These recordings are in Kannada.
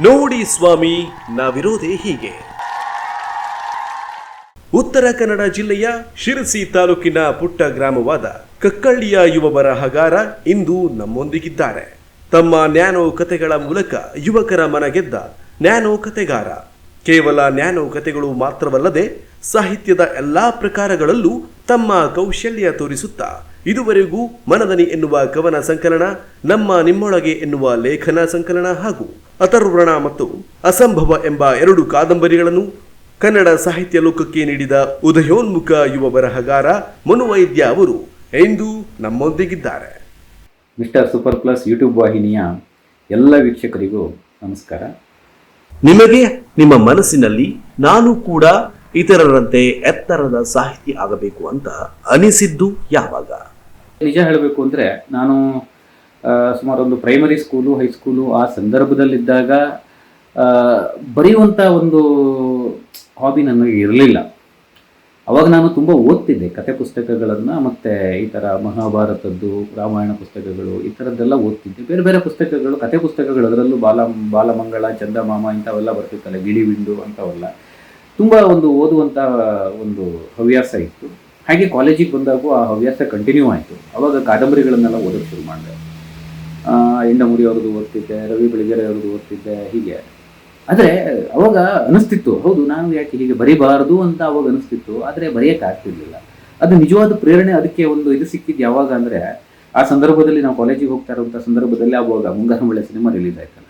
ನೋಡಿ ಸ್ವಾಮಿ, ನಾವಿರೋದೇ ಹೀಗೆ. ಉತ್ತರ ಕನ್ನಡ ಜಿಲ್ಲೆಯ ಶಿರಸಿ ತಾಲೂಕಿನ ಪುಟ್ಟ ಗ್ರಾಮವಾದ ಕಕ್ಕಳ್ಳಿಯ ಯುವ ಬರಹಗಾರ ಇಂದು ನಮ್ಮೊಂದಿಗಿದ್ದಾರೆ. ತಮ್ಮ ನ್ಯಾನೋ ಕಥೆಗಳ ಮೂಲಕ ಯುವಕರ ಮನ ಗೆದ್ದ ನ್ಯಾನೋ ಕಥೆಗಾರ. ಕೇವಲ ನ್ಯಾನೋ ಕಥೆಗಳು ಮಾತ್ರವಲ್ಲದೆ ಸಾಹಿತ್ಯದ ಎಲ್ಲಾ ಪ್ರಕಾರಗಳಲ್ಲೂ ತಮ್ಮ ಕೌಶಲ್ಯ ತೋರಿಸುತ್ತಾ ಇದುವರೆಗೂ ಮನದನಿ ಎನ್ನುವ ಕವನ ಸಂಕಲನ ನಮ್ಮ ನಿಮ್ಮೊಳಗೆ ಎನ್ನುವ ಲೇಖನ ಸಂಕಲನ ಹಾಗೂ ಅಥರ್ವಣ ಮತ್ತು ಅಸಂಭವ ಎಂಬ ಎರಡು ಕಾದಂಬರಿಗಳನ್ನು ಕನ್ನಡ ಸಾಹಿತ್ಯ ಲೋಕಕ್ಕೆ ನೀಡಿದ ಉದಯೋನ್ಮುಖ ಯುವ ಬರಹಗಾರ ಮನುವೈದ್ಯ ಅವರು ಇಂದು ನಮ್ಮೊಂದಿಗಿದ್ದಾರೆ. ಮಿಸ್ಟರ್ ಸೂಪರ್ ಪ್ಲಸ್ ಯೂಟ್ಯೂಬ್ ವಾಹಿನಿಯ ಎಲ್ಲ ವೀಕ್ಷಕರಿಗೂ ನಮಸ್ಕಾರ. ನಿಮಗೆ ನಿಮ್ಮ ಮನಸ್ಸಿನಲ್ಲಿ ನಾನು ಕೂಡ ಇತರರಂತೆ ಎತ್ತರದ ಸಾಹಿತಿ ಆಗಬೇಕು ಅಂತ ಅನಿಸಿದ್ದು ಯಾವಾಗ? ನಿಜ ಹೇಳಬೇಕು ಅಂದರೆ ನಾನು ಸುಮಾರು ಒಂದು ಪ್ರೈಮರಿ ಸ್ಕೂಲು ಹೈಸ್ಕೂಲು ಆ ಸಂದರ್ಭದಲ್ಲಿದ್ದಾಗ ಬರೆಯುವಂಥ ಒಂದು ಹಾಬಿ ನನಗೆ ಇರಲಿಲ್ಲ. ಅವಾಗ ನಾನು ತುಂಬ ಓದ್ತಿದ್ದೆ ಕತೆ ಪುಸ್ತಕಗಳನ್ನು ಮತ್ತು ಈ ಥರ ಮಹಾಭಾರತದ್ದು, ರಾಮಾಯಣ ಪುಸ್ತಕಗಳು, ಈ ಥರದ್ದೆಲ್ಲ ಓದ್ತಿದ್ದೆ. ಬೇರೆ ಬೇರೆ ಪುಸ್ತಕಗಳು ಕತೆ ಪುಸ್ತಕಗಳು, ಅದರಲ್ಲೂ ಬಾಲ, ಬಾಲಮಂಗಳ, ಚಂದಮಾಮ ಇಂಥವೆಲ್ಲ ಬರ್ತಿತ್ತಲ್ಲ ಗಿಳಿವಿಂಡು ಅಂಥವೆಲ್ಲ. ತುಂಬ ಒಂದು ಓದುವಂಥ ಒಂದು ಹವ್ಯಾಸ ಇತ್ತು. ಹಾಗೆ ಕಾಲೇಜಿಗೆ ಬಂದಾಗೂ ಆ ಹವ್ಯಾಸ ಕಂಟಿನ್ಯೂ ಆಯಿತು. ಅವಾಗ ಕಾದಂಬರಿಗಳನ್ನೆಲ್ಲ ಓದೋಕ್ಕೆ ಶುರು ಮಾಡಿದೆ. ಇಂಡಮುರಿ ಅವ್ರದ್ದು ಓದ್ತಿದ್ದೆ, ರವಿ ಬೆಳಗೆರೆ ಅವ್ರದ್ದು ಓದ್ತಿದ್ದೆ, ಹೀಗೆ. ಆದರೆ, ಅವಾಗ ಅನಿಸ್ತಿತ್ತು, ಹೌದು ನಾನು ಯಾಕೆ ಹೀಗೆ ಬರೀಬಾರದು ಅಂತ ಅವಾಗ ಅನಿಸ್ತಿತ್ತು, ಆದರೆ ಬರೆಯೋಕ್ಕಾಗ್ತಿರ್ಲಿಲ್ಲ ಅದು ನಿಜವಾದ ಪ್ರೇರಣೆ ಅದಕ್ಕೆ ಒಂದು ಇದು ಸಿಕ್ಕಿದ್ದು ಯಾವಾಗ ಅಂದರೆ, ಆ ಸಂದರ್ಭದಲ್ಲಿ ನಾವು ಕಾಲೇಜಿಗೆ ಹೋಗ್ತಾ ಇರುವಂಥ ಸಂದರ್ಭದಲ್ಲಿ ಅವಾಗ ಮುಂಗಾರು ಮಳೆ ಸಿನಿಮಾ ರಿಲೀಸ್ ಆಯ್ತಲ್ಲ.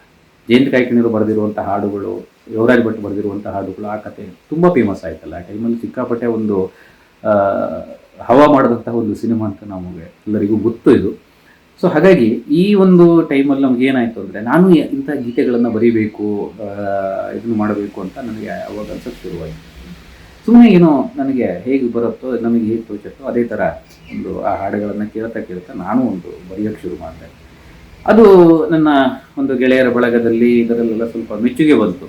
ಜಯಂತ್ ಕಾಯ್ಕಿಣಿರು ಬರೆದಿರುವಂಥ ಹಾಡುಗಳು ಯುವರಾಜ್ ಭಟ್ ಬರೆದಿರುವಂಥ ಹಾಡುಗಳು, ಆ ಕತೆ ತುಂಬ ಫೇಮಸ್ ಆಯ್ತಲ್ಲ. ಆ ಟೈಮಲ್ಲಿ ಸಿಕ್ಕಾಪಟ್ಟೆ ಒಂದು ಹವಾ ಮಾಡಿದಂತಹ ಒಂದು ಸಿನಿಮಾ ಅಂತ ನಮಗೆ ಎಲ್ಲರಿಗೂ ಗೊತ್ತು ಇದು. ಸೊ ಹಾಗಾಗಿ ಈ ಒಂದು ಟೈಮಲ್ಲಿ ನಮ್ಗೆ ಏನಾಯಿತು ಅಂದರೆ ನಾನು ಇಂಥ ಗೀತೆಗಳನ್ನು ಬರೀಬೇಕು ಇದನ್ನು ಮಾಡಬೇಕು ಅಂತ ನನಗೆ ಅವಾಗ ಅನ್ಸೋಕ್ಕೆ ಶುರುವಾಯಿತು. ಸುಮ್ಮನೆ ಏನೋ ನನಗೆ ಹೇಗೆ ಬರುತ್ತೋ, ನಮಗೆ ಹೇಗೆ ತೋಚುತ್ತೋ ಅದೇ ಥರ ಒಂದು ಆ ಹಾಡುಗಳನ್ನು ಕೇಳ್ತಾ ಕೇಳ್ತಾ ನಾನು ಒಂದು ಬರೆಯೋಕ್ಕೆ ಶುರು ಮಾಡಿದೆ. ಅದು ನನ್ನ ಒಂದು ಗೆಳೆಯರ ಬಳಗದಲ್ಲಿ ಇದರಲ್ಲೆಲ್ಲ ಸ್ವಲ್ಪ ಮೆಚ್ಚುಗೆ ಬಂತು.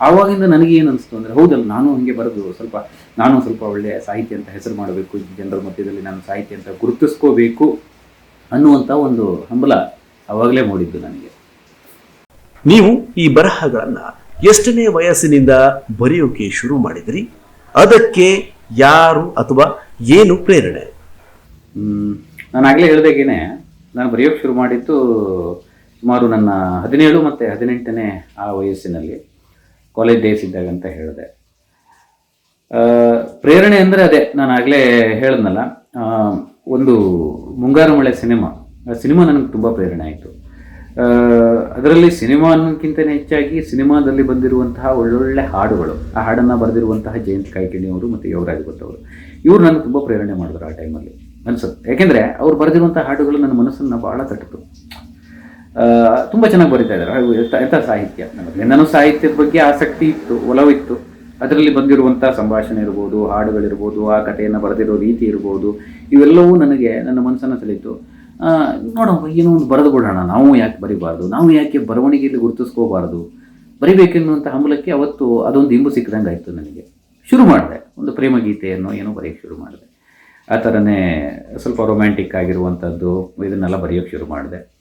ಆವಾಗಿಂದ ನನಗೆ ಏನು ಅನಿಸ್ತು ಅಂದರೆ ಹೌದಲ್ಲ ನಾನು ಹೀಗೆ ಬರೆದು ಸ್ವಲ್ಪ ನಾನು ಸ್ವಲ್ಪ ಒಳ್ಳೆಯ ಸಾಹಿತ್ಯ ಅಂತ ಹೆಸರು ಮಾಡಬೇಕು ಜನರ ಮಧ್ಯದಲ್ಲಿ ನಾನು ಸಾಹಿತ್ಯ ಅಂತ ಗುರುತಿಸ್ಕೋಬೇಕು ಅನ್ನುವಂಥ ಒಂದು ಹಂಬಲ ಆವಾಗಲೇ ಮೂಡಿದ್ದು ನನಗೆ. ನೀವು ಈ ಬರಹಗಳನ್ನು ಎಷ್ಟನೇ ವಯಸ್ಸಿನಿಂದ ಬರೆಯೋಕೆ ಶುರು ಮಾಡಿದ್ರಿ? ಅದಕ್ಕೆ ಯಾರು ಅಥವಾ ಏನು ಪ್ರೇರಣೆ? ನಾನು ಆಗಲೇ ಹೇಳ್ದಾಗೇನೆ ನಾನು ಬರೆಯೋಕೆ ಶುರು ಮಾಡಿದ್ದು ಸುಮಾರು ನನ್ನ ಹದಿನೇಳು ಮತ್ತು ಹದಿನೆಂಟನೇ ಆ ವಯಸ್ಸಿನಲ್ಲಿ. ಕಾಲೇಜ್ ಡೇಸ್ ಇದ್ದಾಗ ಅಂತ ಹೇಳಿದೆ. ಪ್ರೇರಣೆ ಅಂದರೆ ಅದೇ, ನಾನು ಆಗಲೇ ಹೇಳಿದ್ನಲ್ಲ ಒಂದು ಮುಂಗಾರು ಮಳೆ ಸಿನಿಮಾ. ಆ ಸಿನಿಮಾ ನನಗೆ ತುಂಬ ಪ್ರೇರಣೆ ಆಯಿತು. ಅದರಲ್ಲಿ ಸಿನಿಮಾ ಅನ್ನೋಕ್ಕಿಂತ ಹೆಚ್ಚಾಗಿ ಸಿನಿಮಾದಲ್ಲಿ ಬಂದಿರುವಂತಹ ಒಳ್ಳೊಳ್ಳೆ ಹಾಡುಗಳು, ಆ ಹಾಡನ್ನು ಬರೆದಿರುವಂತಹ ಜಯಂತ್ ಕಾಯ್ಕಿಣಿ ಅವರು ಮತ್ತು ಯುವರಾಜ್ ಭಟ್ ಅವರು, ಇವರು ನನಗೆ ತುಂಬ ಪ್ರೇರಣೆ ಮಾಡಿದ್ರು ಆ ಟೈಮಲ್ಲಿ ಅನ್ಸುತ್ತೆ. ಯಾಕೆಂದರೆ ಅವ್ರು ಬರೆದಿರುವಂಥ ಹಾಡುಗಳು ನನ್ನ ಮನಸ್ಸನ್ನು ಭಾಳ ತಟ್ಟಿತು ತುಂಬ ಚೆನ್ನಾಗಿ ಬರಿತಾ ಇದ್ದಾರೆ. ಹಾಗೂ ಎಂಥ- ಸಾಹಿತ್ಯ? ನನ್ನ ಸಾಹಿತ್ಯದ ಬಗ್ಗೆ ಆಸಕ್ತಿ ಇತ್ತು, ಒಲವಿತ್ತು. ಅದರಲ್ಲಿ ಬಂದಿರುವಂಥ ಸಂಭಾಷಣೆ ಇರ್ಬೋದು, ಹಾಡುಗಳಿರ್ಬೋದು, ಆ ಕಥೆಯನ್ನು ಬರೆದಿರೋ ರೀತಿ ಇರ್ಬೋದು, ಇವೆಲ್ಲವೂ ನನಗೆ ನನ್ನ ಮನಸ್ಸನ್ನು ಸೆಳೆಯಿತು ನೋಡೋ ಏನೋ ಒಂದು ಬರೆದು ಬಿಡೋಣ ನಾವು ಯಾಕೆ ಬರಿಬಾರ್ದು? ನಾವು ಯಾಕೆ ಬರವಣಿಗೆಯಲ್ಲಿ ಗುರುತಿಸ್ಕೋಬಾರ್ದು? ಬರಿಬೇಕೆನ್ನುವಂಥ ಹಂಬಲಕ್ಕೆ ಅವತ್ತು ಅದೊಂದು ಇಂಬು ಸಿಕ್ಕದಂಗೆ ಆಯಿತು ನನಗೆ. ಶುರು ಮಾಡಿದೆ. ಒಂದು ಪ್ರೇಮಗೀತೆಯನ್ನು ಏನೋ ಬರೆಯೋಕ್ಕೆ ಶುರು ಮಾಡಿದೆ. ಆ ಥರನೇ ಸ್ವಲ್ಪ ರೊಮ್ಯಾಂಟಿಕ್ ಆಗಿರುವಂಥದ್ದು, ಇದನ್ನೆಲ್ಲ ಬರೆಯೋಕ್ಕೆ ಶುರು ಮಾಡಿದೆ.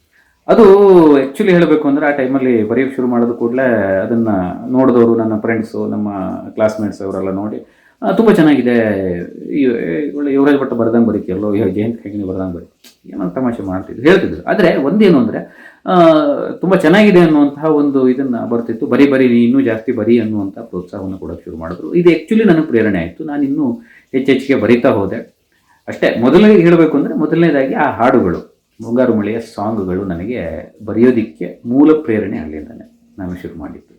ಅದು ಆ್ಯಕ್ಚುಲಿ ಹೇಳಬೇಕು ಅಂದರೆ ಆ ಟೈಮಲ್ಲಿ ಬರೆಯೋಕ್ಕೆ ಶುರು ಮಾಡಿದ ಕೂಡಲೇ ಅದನ್ನು ನೋಡಿದವರು ನನ್ನ ಫ್ರೆಂಡ್ಸು ನಮ್ಮ ಕ್ಲಾಸ್ಮೇಟ್ಸ್ ಅವರೆಲ್ಲ ನೋಡಿ ತುಂಬ ಚೆನ್ನಾಗಿದೆ. ಒಳ್ಳೆ ಯುವರಾಜ್ ಭಟ್ಟ ಬರ್ದಂಗೆ ಬರೀತಿಯಲ್ಲೋ ಜಯಂತ್ ಹೆಗ್ನಿ ಬರ್ದಂಗೆ ಬರೀ, ಏನೋ ತಮಾಷೆ ಮಾಡ್ತಿದ್ರು, ಹೇಳ್ತಿದ್ರು. ಆದರೆ ಒಂದೇನು ಅಂದರೆ ತುಂಬ ಚೆನ್ನಾಗಿದೆ ಅನ್ನುವಂತಹ ಒಂದು ಇದನ್ನು ಬರ್ತಿತ್ತು. ಬರೀ ಬರೀ ನೀ ಇನ್ನೂ ಜಾಸ್ತಿ ಬರೀ ಅನ್ನುವಂಥ ಪ್ರೋತ್ಸಾಹವನ್ನು ಕೊಡೋಕ್ಕೆ ಶುರು ಮಾಡಿದ್ರು. ಇದು ಆ್ಯಕ್ಚುಲಿ ನನಗೆ ಪ್ರೇರಣೆ ಆಯಿತು. ನಾನು ಇನ್ನೂ ಹೆಚ್ಚೆಚ್ಚಿಗೆ ಬರಿತಾ ಹೋದೆ. ಅಷ್ಟೇ ಮೊದಲನೇ ಹೇಳಬೇಕು ಅಂದರೆ ಮೊದಲನೇದಾಗಿ ಆ ಹಾಡುಗಳು. ಮುಂಗಾರು ಮಳೆಯ ಸಾಂಗ್ಗಳು ನನಗೆ ಬರೆಯೋದಿಕ್ಕೆ ಮೂಲ ಪ್ರೇರಣೆ ಆಗಲಿಲ್ಲ ನಾನು ಶುರು ಮಾಡಿದ್ದು.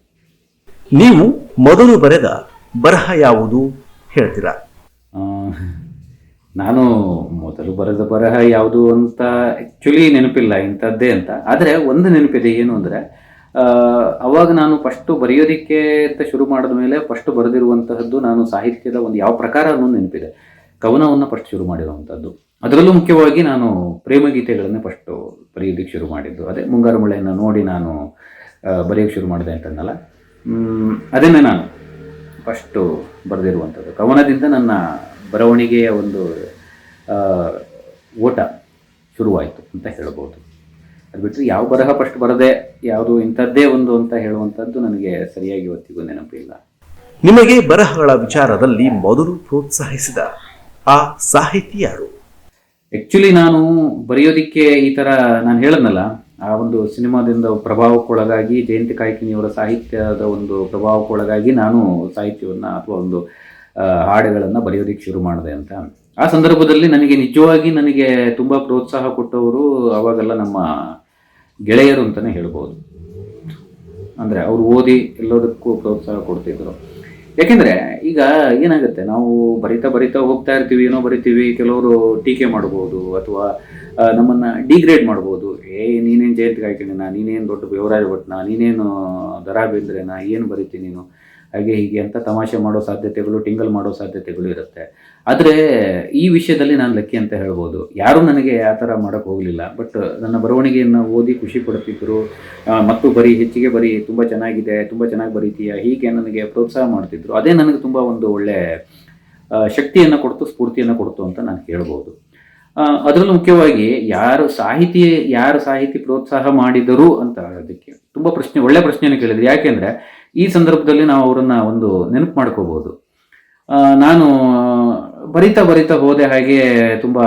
ನೀವು ಮೊದಲು ಬರೆದ ಬರಹ ಯಾವುದು ಹೇಳ್ತೀರಾ? ನಾನು ಮೊದಲು ಬರೆದ ಬರಹ ಯಾವುದು ಅಂತ ಆ್ಯಕ್ಚುಲಿ ನೆನಪಿಲ್ಲ ಇಂಥದ್ದೇ ಅಂತ. ಆದರೆ ಒಂದು ನೆನಪಿದೆ ಏನು ಅಂದರೆ ಅವಾಗ ನಾನು ಫಸ್ಟು ಬರೆಯೋದಿಕ್ಕೆ ಅಂತ ಶುರು ಮಾಡಿದ ಮೇಲೆ ಫಸ್ಟ್ ಬರೆದಿರುವಂತಹದ್ದು ನಾನು ಸಾಹಿತ್ಯದ ಒಂದು ಯಾವ ಪ್ರಕಾರ ಅನ್ನೋದು ನೆನಪಿದೆ. ಕವನವನ್ನು ಫಸ್ಟ್ ಶುರು ಮಾಡಿರುವಂಥದ್ದು ಅದರಲ್ಲೂ ಮುಖ್ಯವಾಗಿ ನಾನು ಪ್ರೇಮಗೀತೆಗಳನ್ನು ಫಸ್ಟು ಬರೆಯೋದಕ್ಕೆ ಶುರು ಮಾಡಿದ್ದು. ಅದೇ ಮುಂಗಾರು ಮಳೆಯನ್ನು ನೋಡಿ ನಾನು ಬರೆಯೋಕ್ಕೆ ಶುರು ಮಾಡಿದೆ ಅಂತಂದಲ್ಲ. ಅದನ್ನೇ ನಾನು ಫಸ್ಟು ಬರೆದಿರುವಂಥದ್ದು. ಕವನದಿಂದ ನನ್ನ ಬರವಣಿಗೆಯ ಒಂದು ಓಟ ಶುರುವಾಯಿತು ಅಂತ ಹೇಳ್ಬೋದು. ಅದು ಬಿಟ್ಟರೆ ಯಾವ ಬರಹ ಫಸ್ಟ್ ಬರದೆ ಯಾವುದು ಇಂಥದ್ದೇ ಒಂದು ಅಂತ ಹೇಳುವಂಥದ್ದು ನನಗೆ ಸರಿಯಾಗಿ ಇವತ್ತಿಗೂ ನೆನಪಿಲ್ಲ ನಿಮಗೆ ಬರಹಗಳ ವಿಚಾರದಲ್ಲಿ ಮೊದಲು ಪ್ರೋತ್ಸಾಹಿಸಿದ ಆ ಸಾಹಿತಿ ಯಾರು? ಆ್ಯಕ್ಚುಲಿ ನಾನು ಬರೆಯೋದಿಕ್ಕೆ ಈ ಥರ ನಾನು ಹೇಳದ್ನಲ್ಲ, ಆ ಒಂದು ಸಿನಿಮಾದಿಂದ ಪ್ರಭಾವಕ್ಕೊಳಗಾಗಿ, ಜಯಂತಿ ಕಾಯ್ಕಿಣಿಯವರ ಸಾಹಿತ್ಯದ ಒಂದು ಪ್ರಭಾವಕ್ಕೊಳಗಾಗಿ ನಾನು ಸಾಹಿತ್ಯವನ್ನು ಅಥವಾ ಒಂದು ಹಾಡುಗಳನ್ನು ಬರೆಯೋದಿಕ್ಕೆ ಶುರು ಮಾಡಿದೆ ಅಂತ. ಆ ಸಂದರ್ಭದಲ್ಲಿ ನನಗೆ ನಿಜವಾಗಿ ನನಗೆ ತುಂಬ ಪ್ರೋತ್ಸಾಹ ಕೊಟ್ಟವರು ಅವಾಗೆಲ್ಲ ನಮ್ಮ ಗೆಳೆಯರು ಅಂತಲೇ ಹೇಳ್ಬೋದು. ಅಂದರೆ ಅವರು ಓದಿ ಎಲ್ಲದಕ್ಕೂ ಪ್ರೋತ್ಸಾಹ ಕೊಡ್ತಿದ್ರು. ಯಾಕೆಂದರೆ ಈಗ ಏನಾಗುತ್ತೆ, ನಾವು ಬರಿತಾ ಬರಿತಾ ಹೋಗ್ತಾ ಇರ್ತೀವಿ, ಏನೋ ಬರಿತೀವಿ, ಕೆಲವರು ಟೀಕೆ ಮಾಡ್ಬೋದು, ಅಥವಾ ನಮ್ಮನ್ನ ಡಿಗ್ರೇಡ್ ಮಾಡ್ಬೋದು. ಏ, ನೀನೇನು ಜಯಂತಿ ಕಾಯ್ಕೊಂಡಿನ ನೀನೇನು ದೊಡ್ಡ ಬೆವರಾಜ ಭಟ್ನ, ನೀನೇನು ದರಾ ಬೇಂದ್ರೆನಾ ಏನು ಬರಿತೀನಿ ನೀನು? ಹಾಗೆ ಹೀಗೆ ಅಂತ ತಮಾಷೆ ಮಾಡೋ ಸಾಧ್ಯತೆಗಳು, ಟಿಂಗಲ್ ಮಾಡೋ ಸಾಧ್ಯತೆಗಳು ಇರುತ್ತೆ. ಆದರೆ ಈ ವಿಷಯದಲ್ಲಿ ನಾನು ಲಕ್ಕಿ ಅಂತ ಹೇಳ್ಬೋದು. ಯಾರೂ ನನಗೆ ಆ ಥರ ಮಾಡೋಕ್ಕೆ ಹೋಗಲಿಲ್ಲ. ಬಟ್ ನನ್ನ ಬರವಣಿಗೆಯನ್ನು ಓದಿ ಖುಷಿ ಪಡ್ತಿದ್ರು. ಮತ್ತು ಬರೀ ಹೆಚ್ಚಿಗೆ ಬರೀ ತುಂಬ ಚೆನ್ನಾಗಿದೆ, ತುಂಬ ಚೆನ್ನಾಗಿ ಬರೀತೀಯ, ಹೀಗೆ ನನಗೆ ಪ್ರೋತ್ಸಾಹ ಮಾಡ್ತಿದ್ರು. ಅದೇ ನನಗೆ ತುಂಬ ಒಂದು ಒಳ್ಳೆ ಶಕ್ತಿಯನ್ನು ಕೊಡ್ತು, ಸ್ಫೂರ್ತಿಯನ್ನು ಕೊಡ್ತು ಅಂತ ನಾನು ಹೇಳ್ಬೋದು. ಅದರಲ್ಲೂ ಮುಖ್ಯವಾಗಿ ಯಾರು ಸಾಹಿತಿ ಯಾರು ಸಾಹಿತಿ ಪ್ರೋತ್ಸಾಹ ಮಾಡಿದರು ಅಂತ ಅದಕ್ಕೆ ತುಂಬ ಪ್ರಶ್ನೆ, ಒಳ್ಳೆ ಪ್ರಶ್ನೆಯನ್ನು ಕೇಳಿದ್ರು. ಯಾಕೆಂದರೆ ಈ ಸಂದರ್ಭದಲ್ಲಿ ನಾವು ಅವರನ್ನು ಒಂದು ನೆನಪು ಮಾಡ್ಕೋಬೋದು ನಾನು ಬರಿತಾ ಬರಿತಾ ಹೋದೆ ಹಾಗೆ ತುಂಬ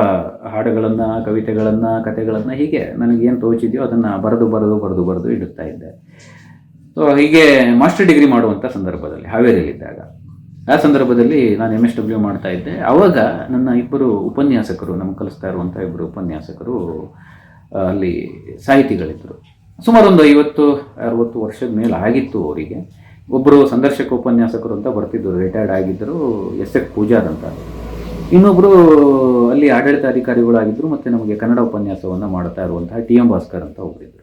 ಹಾಡುಗಳನ್ನು, ಕವಿತೆಗಳನ್ನು ಕತೆಗಳನ್ನು ಹೀಗೆ ನನಗೇನು ತೋಚಿದೆಯೋ ಅದನ್ನು ಬರೆದು ಬರೆದು ಬರೆದು ಬರೆದು ಇಡುತ್ತಾ ಇದ್ದೆ. ಸೊ ಹೀಗೆ ಮಾಸ್ಟರ್ ಡಿಗ್ರಿ ಮಾಡುವಂಥ ಸಂದರ್ಭದಲ್ಲಿ, ಹಾವೇರಿಯಲ್ಲಿದ್ದಾಗ. ಆ ಸಂದರ್ಭದಲ್ಲಿ ನಾನು ಎಂ ಎಸ್ ಡಬ್ಲ್ಯೂ ಮಾಡ್ತಾ ಇದ್ದೆ. ಆವಾಗ ನನ್ನ ಇಬ್ಬರು ಉಪನ್ಯಾಸಕರು, ನಮ್ಗೆ ಕಲಿಸ್ತಾ ಇರುವಂಥ ಇಬ್ಬರು ಉಪನ್ಯಾಸಕರು ಅಲ್ಲಿ ಸಾಹಿತಿಗಳಿದ್ದರು ಸುಮಾರು ಒಂದು ಐವತ್ತು, ಅರವತ್ತು ವರ್ಷದ ಮೇಲೆ ಆಗಿತ್ತು ಅವರಿಗೆ. ಒಬ್ಬರು ಸಂದರ್ಶಕ ಉಪನ್ಯಾಸಕರು ಅಂತ ಬರ್ತಿದ್ದರು ರಿಟೈರ್ಡ್ ಆಗಿದ್ದರು, ಎಸ್ ಎಫ್ ಪೂಜಾರ್ ಅಂತ. ಇನ್ನೊಬ್ಬರು ಅಲ್ಲಿ ಆಡಳಿತಾಧಿಕಾರಿಗಳಾಗಿದ್ದರು ಮತ್ತು ನಮಗೆ ಕನ್ನಡ ಉಪನ್ಯಾಸವನ್ನು ಮಾಡ್ತಾ ಇರುವಂತಹ ಟಿ ಎಂ ಭಾಸ್ಕರ್ ಅಂತ ಒಬ್ಬರಿದ್ದರು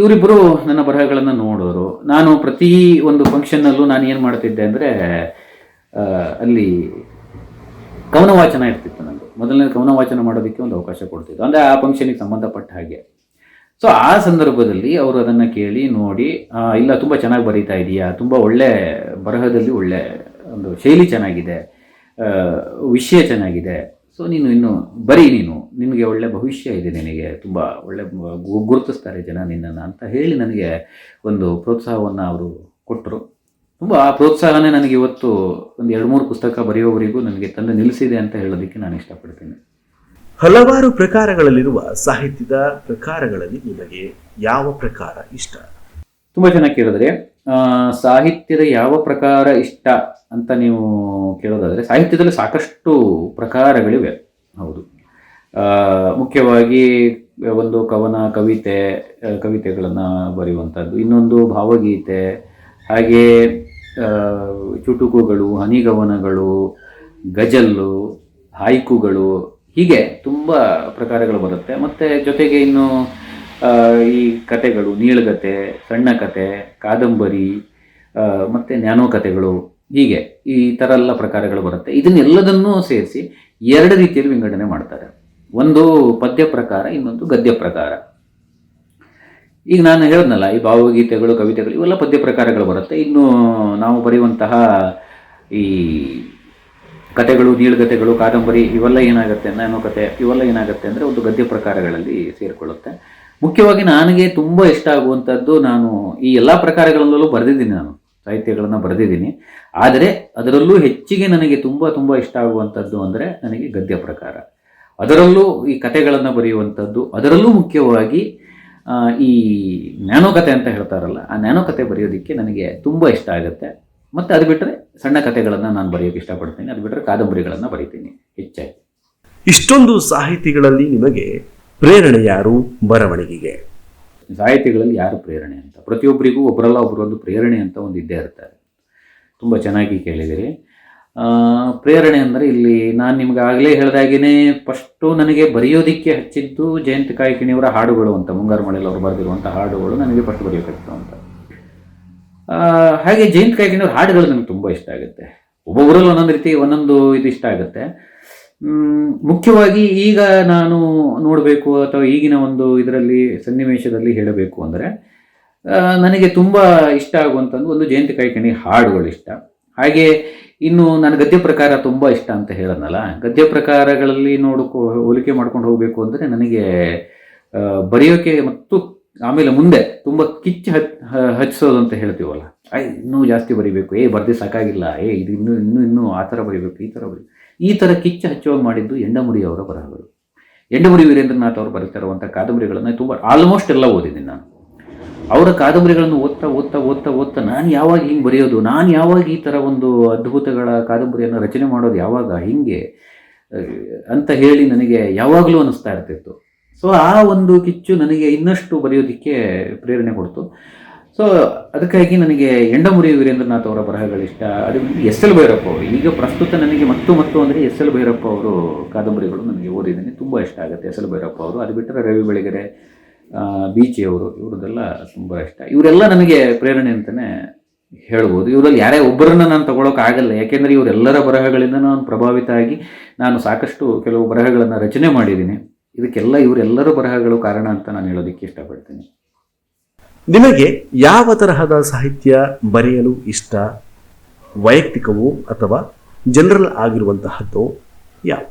ಇವರಿಬ್ಬರು ನನ್ನ ಬರಹಗಳನ್ನು ನೋಡೋರು. ನಾನು ಪ್ರತಿ ಒಂದು ಫಂಕ್ಷನ್ನಲ್ಲೂ ನಾನು ಏನು ಮಾಡ್ತಿದ್ದೆ ಅಂದರೆ ಅಲ್ಲಿ ಕವನ ವಾಚನ ಇರ್ತಿತ್ತು ನನಗೆ ಮೊದಲನೇ ಕವನ ವಾಚನ ಮಾಡೋದಕ್ಕೆ ಒಂದು ಅವಕಾಶ ಕೊಡ್ತಿತ್ತು ಅಂದರೆ ಆ ಫಂಕ್ಷನಿಗೆ ಸಂಬಂಧಪಟ್ಟ ಹಾಗೆ. ಸೊ ಆ ಸಂದರ್ಭದಲ್ಲಿ ಅವರು ಅದನ್ನು ಕೇಳಿ ನೋಡಿ ಇಲ್ಲ, ತುಂಬ ಚೆನ್ನಾಗಿ ಬರೀತಾ ಇದೆಯಾ? ತುಂಬ ಒಳ್ಳೆ ಬರಹದಲ್ಲಿ ಒಳ್ಳೆ ಒಂದು ಶೈಲಿ ಚೆನ್ನಾಗಿದೆ. ವಿಷಯ ಚೆನ್ನಾಗಿದೆ. ಸೊ ನೀನು ಇನ್ನು ಬರೀ ನೀನು. ನಿನಗೆ ಒಳ್ಳೆ ಭವಿಷ್ಯ ಇದೆ ನಿನಗೆ. ತುಂಬ ಒಳ್ಳೆ ಗುರುತಿಸ್ತಾರೆ ಜನ ನಿನ್ನನ್ನು. ಅಂತ ಹೇಳಿ ನನಗೆ ಒಂದು ಪ್ರೋತ್ಸಾಹವನ್ನು ಅವರು ಕೊಟ್ಟರು ತುಂಬ ಆ ಪ್ರೋತ್ಸಾಹನೇ ನನಗೆ ಇವತ್ತು ಒಂದು ಎರಡು ಮೂರು ಪುಸ್ತಕ ಬರೆಯೋವರೆಗೂ ನನಗೆ ತಂದು ನಿಲ್ಲಿಸಿದೆ ಅಂತ ಹೇಳೋದಕ್ಕೆ ನಾನು ಇಷ್ಟಪಡ್ತೀನಿ. ಹಲವಾರು ಪ್ರಕಾರಗಳಲ್ಲಿರುವ ಸಾಹಿತ್ಯದ ಪ್ರಕಾರಗಳಲ್ಲಿ ನಿಮಗೆ ಯಾವ ಪ್ರಕಾರ ಇಷ್ಟ? ತುಂಬ ಚೆನ್ನಾಗಿ ಕೇಳಿದ್ರೆ ಸಾಹಿತ್ಯದ ಯಾವ ಪ್ರಕಾರ ಇಷ್ಟ ಅಂತ ನೀವು ಕೇಳೋದಾದರೆ, ಸಾಹಿತ್ಯದಲ್ಲಿ ಸಾಕಷ್ಟು ಪ್ರಕಾರಗಳಿವೆ. ಹೌದು. ಮುಖ್ಯವಾಗಿ ಒಂದು ಕವನ, ಕವಿತೆ ಕವಿತೆಗಳನ್ನು ಬರೆಯುವಂಥದ್ದು, ಇನ್ನೊಂದು ಭಾವಗೀತೆ, ಹಾಗೆ ಚುಟುಕುಗಳು, ಹನಿಗವನಗಳು, ಗಜಲ್ಲು ಹಾಯ್ಕುಗಳು ಹೀಗೆ ತುಂಬ ಪ್ರಕಾರಗಳು ಬರುತ್ತೆ. ಮತ್ತು ಜೊತೆಗೆ ಇನ್ನು ಈ ಕತೆಗಳು ನೀಳ್ಗತೆ ಸಣ್ಣ ಕತೆ ಕಾದಂಬರಿ ಮತ್ತೆ ನ್ಯಾನೋ ಕತೆಗಳು ಹೀಗೆ ಈ ಥರ ಎಲ್ಲ ಪ್ರಕಾರಗಳು ಬರುತ್ತೆ. ಇದನ್ನೆಲ್ಲದನ್ನೂ ಸೇರಿಸಿ ಎರಡು ರೀತಿಯಲ್ಲಿ ವಿಂಗಡಣೆ ಮಾಡ್ತಾರೆ. ಒಂದು ಪದ್ಯ ಪ್ರಕಾರ, ಇನ್ನೊಂದು ಗದ್ಯ ಪ್ರಕಾರ. ಈಗ ನಾನು ಹೇಳಿದ್ನಲ್ಲ, ಈ ಭಾವಗೀತೆಗಳು, ಕವಿತೆಗಳು ಇವೆಲ್ಲ ಪದ್ಯ ಪ್ರಕಾರಗಳು ಬರುತ್ತೆ. ಇನ್ನು ನಾವು ಬರೆಯುವಂತಹ ಈ ಕತೆಗಳು ನೀಳ್ಗತೆಗಳು ಕಾದಂಬರಿ ಇವೆಲ್ಲ ಏನಾಗುತ್ತೆ ನಾನು ಕತೆ, ಇವೆಲ್ಲ ಏನಾಗುತ್ತೆ ಅಂದರೆ ಒಂದು ಗದ್ಯ ಪ್ರಕಾರಗಳಲ್ಲಿ ಸೇರಿಕೊಳ್ಳುತ್ತೆ. ಮುಖ್ಯವಾಗಿ ನನಗೆ ತುಂಬ ಇಷ್ಟ ಆಗುವಂಥದ್ದು ನಾನು ಈ ಎಲ್ಲ ಪ್ರಕಾರಗಳಲ್ಲೂ ಬರೆದಿದ್ದೀನಿ ನಾನು, ಸಾಹಿತ್ಯಗಳನ್ನು ಬರೆದಿದ್ದೀನಿ. ಆದರೆ ಅದರಲ್ಲೂ ಹೆಚ್ಚಿಗೆ ನನಗೆ ತುಂಬ ತುಂಬ ಇಷ್ಟ ಆಗುವಂಥದ್ದು ಅಂದರೆ ನನಗೆ ಗದ್ಯ ಪ್ರಕಾರ. ಅದರಲ್ಲೂ ಈ ಕತೆಗಳನ್ನು ಬರೆಯುವಂಥದ್ದು, ಅದರಲ್ಲೂ ಮುಖ್ಯವಾಗಿ ಈ ನ್ಯಾನೋ ಕತೆ ಅಂತ ಹೇಳ್ತಾರಲ್ಲ, ಆ ನ್ಯಾನೋ ಕತೆ ಬರೆಯೋದಕ್ಕೆ ನನಗೆ ತುಂಬ ಇಷ್ಟ ಆಗುತ್ತೆ. ಮತ್ತು ಅದು ಬಿಟ್ಟರೆ ಸಣ್ಣ ಕಥೆಗಳನ್ನು ನಾನು ಬರೆಯೋಕ್ಕೆ ಇಷ್ಟಪಡ್ತೀನಿ. ಅದು ಬಿಟ್ಟರೆ ಕಾದಂಬರಿಗಳನ್ನು ಬರೀತೀನಿ. ಹೆಚ್ಚಾಗಿ. ಇಷ್ಟೊಂದು ಸಾಹಿತಿಗಳಲ್ಲಿ ನಿಮಗೆ ಪ್ರೇರಣೆ ಯಾರು? ಬರವಣಿಗೆಗೆ. ಸಾಹಿತಿಗಳಲ್ಲಿ ಯಾರು ಪ್ರೇರಣೆ ಅಂತ? ಪ್ರತಿಯೊಬ್ಬರಿಗೂ ಒಬ್ಬರಲ್ಲ ಒಬ್ಬರು ಒಂದು ಪ್ರೇರಣೆ ಅಂತ ಒಂದು ಇದ್ದೇ ಇರ್ತಾರೆ. ತುಂಬ ಚೆನ್ನಾಗಿ ಕೇಳಿದಿರಿ. ಪ್ರೇರಣೆ ಅಂದರೆ ಇಲ್ಲಿ ನಾನು ನಿಮ್ಗೆ ಆಗಲೇ ಹೇಳಿದಾಗೇ ಫಸ್ಟು ನನಗೆ ಬರೆಯೋದಿಕ್ಕೆ ಹಚ್ಚಿದ್ದು ಜಯಂತ ಕಾಯ್ಕಿಣಿಯವರ ಹಾಡುಗಳು ಅಂತ ಮುಂಗಾರು ಮಳೆಯಲ್ಲಿ ಅವರು ಬರೆದಿರುವಂಥ ಹಾಡುಗಳು ನನಗೆ ಫಸ್ಟ್ ಬರೆಯೋಕ್ಕಿತ್ತು ಅಂತ. ಹಾಗೆ ಜಯಂತ್ ಕಾಯ್ಕಿನವ್ರ ಹಾಡುಗಳು ನನಗೆ ತುಂಬ ಇಷ್ಟ ಆಗುತ್ತೆ. ಒಬ್ಬೊಬ್ಬರಲ್ಲಿ ಒಂದೊಂದು ರೀತಿ ಒಂದೊಂದು ಇದು ಇಷ್ಟ ಆಗುತ್ತೆ. ಮುಖ್ಯವಾಗಿ ಈಗ ನಾನು ನೋಡಬೇಕು ಅಥವಾ ಈಗಿನ ಒಂದು ಇದರಲ್ಲಿ, ಸನ್ನಿವೇಶದಲ್ಲಿ ಹೇಳಬೇಕು ಅಂದರೆ ನನಗೆ ತುಂಬ ಇಷ್ಟ ಆಗುವಂಥದ್ದು ಒಂದು ಜಯಂತಿ ಕಾಯ್ಕಣಿ ಹಾಡುಗಳು ಇಷ್ಟ. ಹಾಗೆ ಇನ್ನು ನನ್ನ ಗದ್ಯ ಪ್ರಕಾರ ತುಂಬ ಇಷ್ಟ ಅಂತ ಹೇಳೋದ್ನಲ್ಲ ಗದ್ಯ ಪ್ರಕಾರಗಳಲ್ಲಿ ನೋಡ್ಕೊ, ಹೋಲಿಕೆ ಮಾಡ್ಕೊಂಡು ಹೋಗಬೇಕು ಅಂದರೆ ನನಗೆ ಬರೆಯೋಕೆ ಮತ್ತು ಆಮೇಲೆ ಮುಂದೆ ತುಂಬ ಕಿಚ್ಚು ಹಚ್ ಹಚ್ಚಿಸೋದು ಅಂತ ಹೇಳ್ತೀವಲ್ಲ. ಐ, ಇನ್ನೂ ಜಾಸ್ತಿ ಬರಿಬೇಕು. ಏ, ಬರ್ದೆ ಸಾಕಾಗಿಲ್ಲ. ಏ, ಇದು ಇನ್ನೂ ಇನ್ನೂ ಇನ್ನೂ ಆ ಥರ ಬರಿಬೇಕು, ಈ ಥರ ಬರಿ ಈ ಥರ ಕಿಚ್ಚು ಹಚ್ಚುವಾಗ ಮಾಡಿದ್ದು ಎಂಡಮುರಿ ಅವರ ಬರಹಗಳು. ಎಂಡಮುರಿ ವೀರೇಂದ್ರನಾಥ್ ಅವರು ಬರೀತಾ ಇರುವಂಥ ಕಾದಂಬರಿಗಳನ್ನು ತುಂಬ ಆಲ್ಮೋಸ್ಟ್ ಎಲ್ಲ ಓದಿದ್ದೀನಿ ನಾನು. ಅವರ ಕಾದಂಬರಿಗಳನ್ನು ಓದ್ತಾ ಓದ್ತಾ ಓದ್ತಾ ಓದ್ತಾ ನಾನು ಯಾವಾಗ ಹಿಂಗೆ ಬರೆಯೋದು? ನಾನು ಯಾವಾಗ ಈ ಥರ ಒಂದು ಅದ್ಭುತಗಳ ಕಾದಂಬರಿಯನ್ನು ರಚನೆ ಮಾಡೋದು ಯಾವಾಗ? ಹಿಂಗೆ ಅಂತ ಹೇಳಿ ನನಗೆ ಯಾವಾಗಲೂ ಅನ್ನಿಸ್ತಾ ಇರ್ತಿತ್ತು. ಸೊ ಆ ಒಂದು ಕಿಚ್ಚು ನನಗೆ ಇನ್ನಷ್ಟು ಬರೆಯೋದಕ್ಕೆ ಪ್ರೇರಣೆ ಕೊಡ್ತು. ಸೊ ಅದಕ್ಕಾಗಿ ನನಗೆ ಎಂಡಮುರಿ ವೀರೇಂದ್ರನಾಥ್ ಅವರ ಬರಹಗಳಿಷ್ಟ ಅದು ಎಸ್ ಎಲ್ ಭೈರಪ್ಪ ಅವರು. ಈಗ ಪ್ರಸ್ತುತ ನನಗೆ ಮತ್ತು ಮತ್ತು ಅಂದರೆ ಎಸ್ ಎಲ್ ಭೈರಪ್ಪ ಅವರು ಕಾದಂಬರಿಗಳು ನನಗೆ ಓದಿದ್ದೀನಿ. ತುಂಬ ಇಷ್ಟ ಆಗುತ್ತೆ ಎಸ್ ಎಲ್ ಭೈರಪ್ಪ ಅವರು. ಅದು ಬಿಟ್ಟರೆ ರವಿ ಬೆಳಗೆರೆ ಬೀಚಿಯವರು ಇವ್ರದ್ದೆಲ್ಲ ತುಂಬ ಇಷ್ಟ. ಇವರೆಲ್ಲ ನನಗೆ ಪ್ರೇರಣೆ ಅಂತಲೇ ಹೇಳ್ಬೋದು. ಇವರಲ್ಲಿ ಯಾರೇ ಒಬ್ಬರನ್ನು ನಾನು ತಗೊಳಕ್ಕೆ ಆಗಲ್ಲ. ಯಾಕೆಂದರೆ ಇವರೆಲ್ಲರ ಬರಹಗಳಿಂದ ನಾನು ಪ್ರಭಾವಿತ ಆಗಿ ನಾನು ಸಾಕಷ್ಟು ಕೆಲವು ಬರಹಗಳನ್ನು ರಚನೆ ಮಾಡಿದ್ದೀನಿ. ಇದಕ್ಕೆಲ್ಲ ಇವರೆಲ್ಲರೂ ಬರಹಗಳು ಕಾರಣ ಅಂತ ನಾನು ಹೇಳೋದಕ್ಕೆ ಇಷ್ಟಪಡ್ತೀನಿ. ನಿಮಗೆ ಯಾವ ತರಹದ ಸಾಹಿತ್ಯ ಬರೆಯಲು ಇಷ್ಟ? ವೈಯಕ್ತಿಕವೋ ಅಥವಾ ಜನರಲ್ ಆಗಿರುವಂತಹದ್ದು ಯಾವ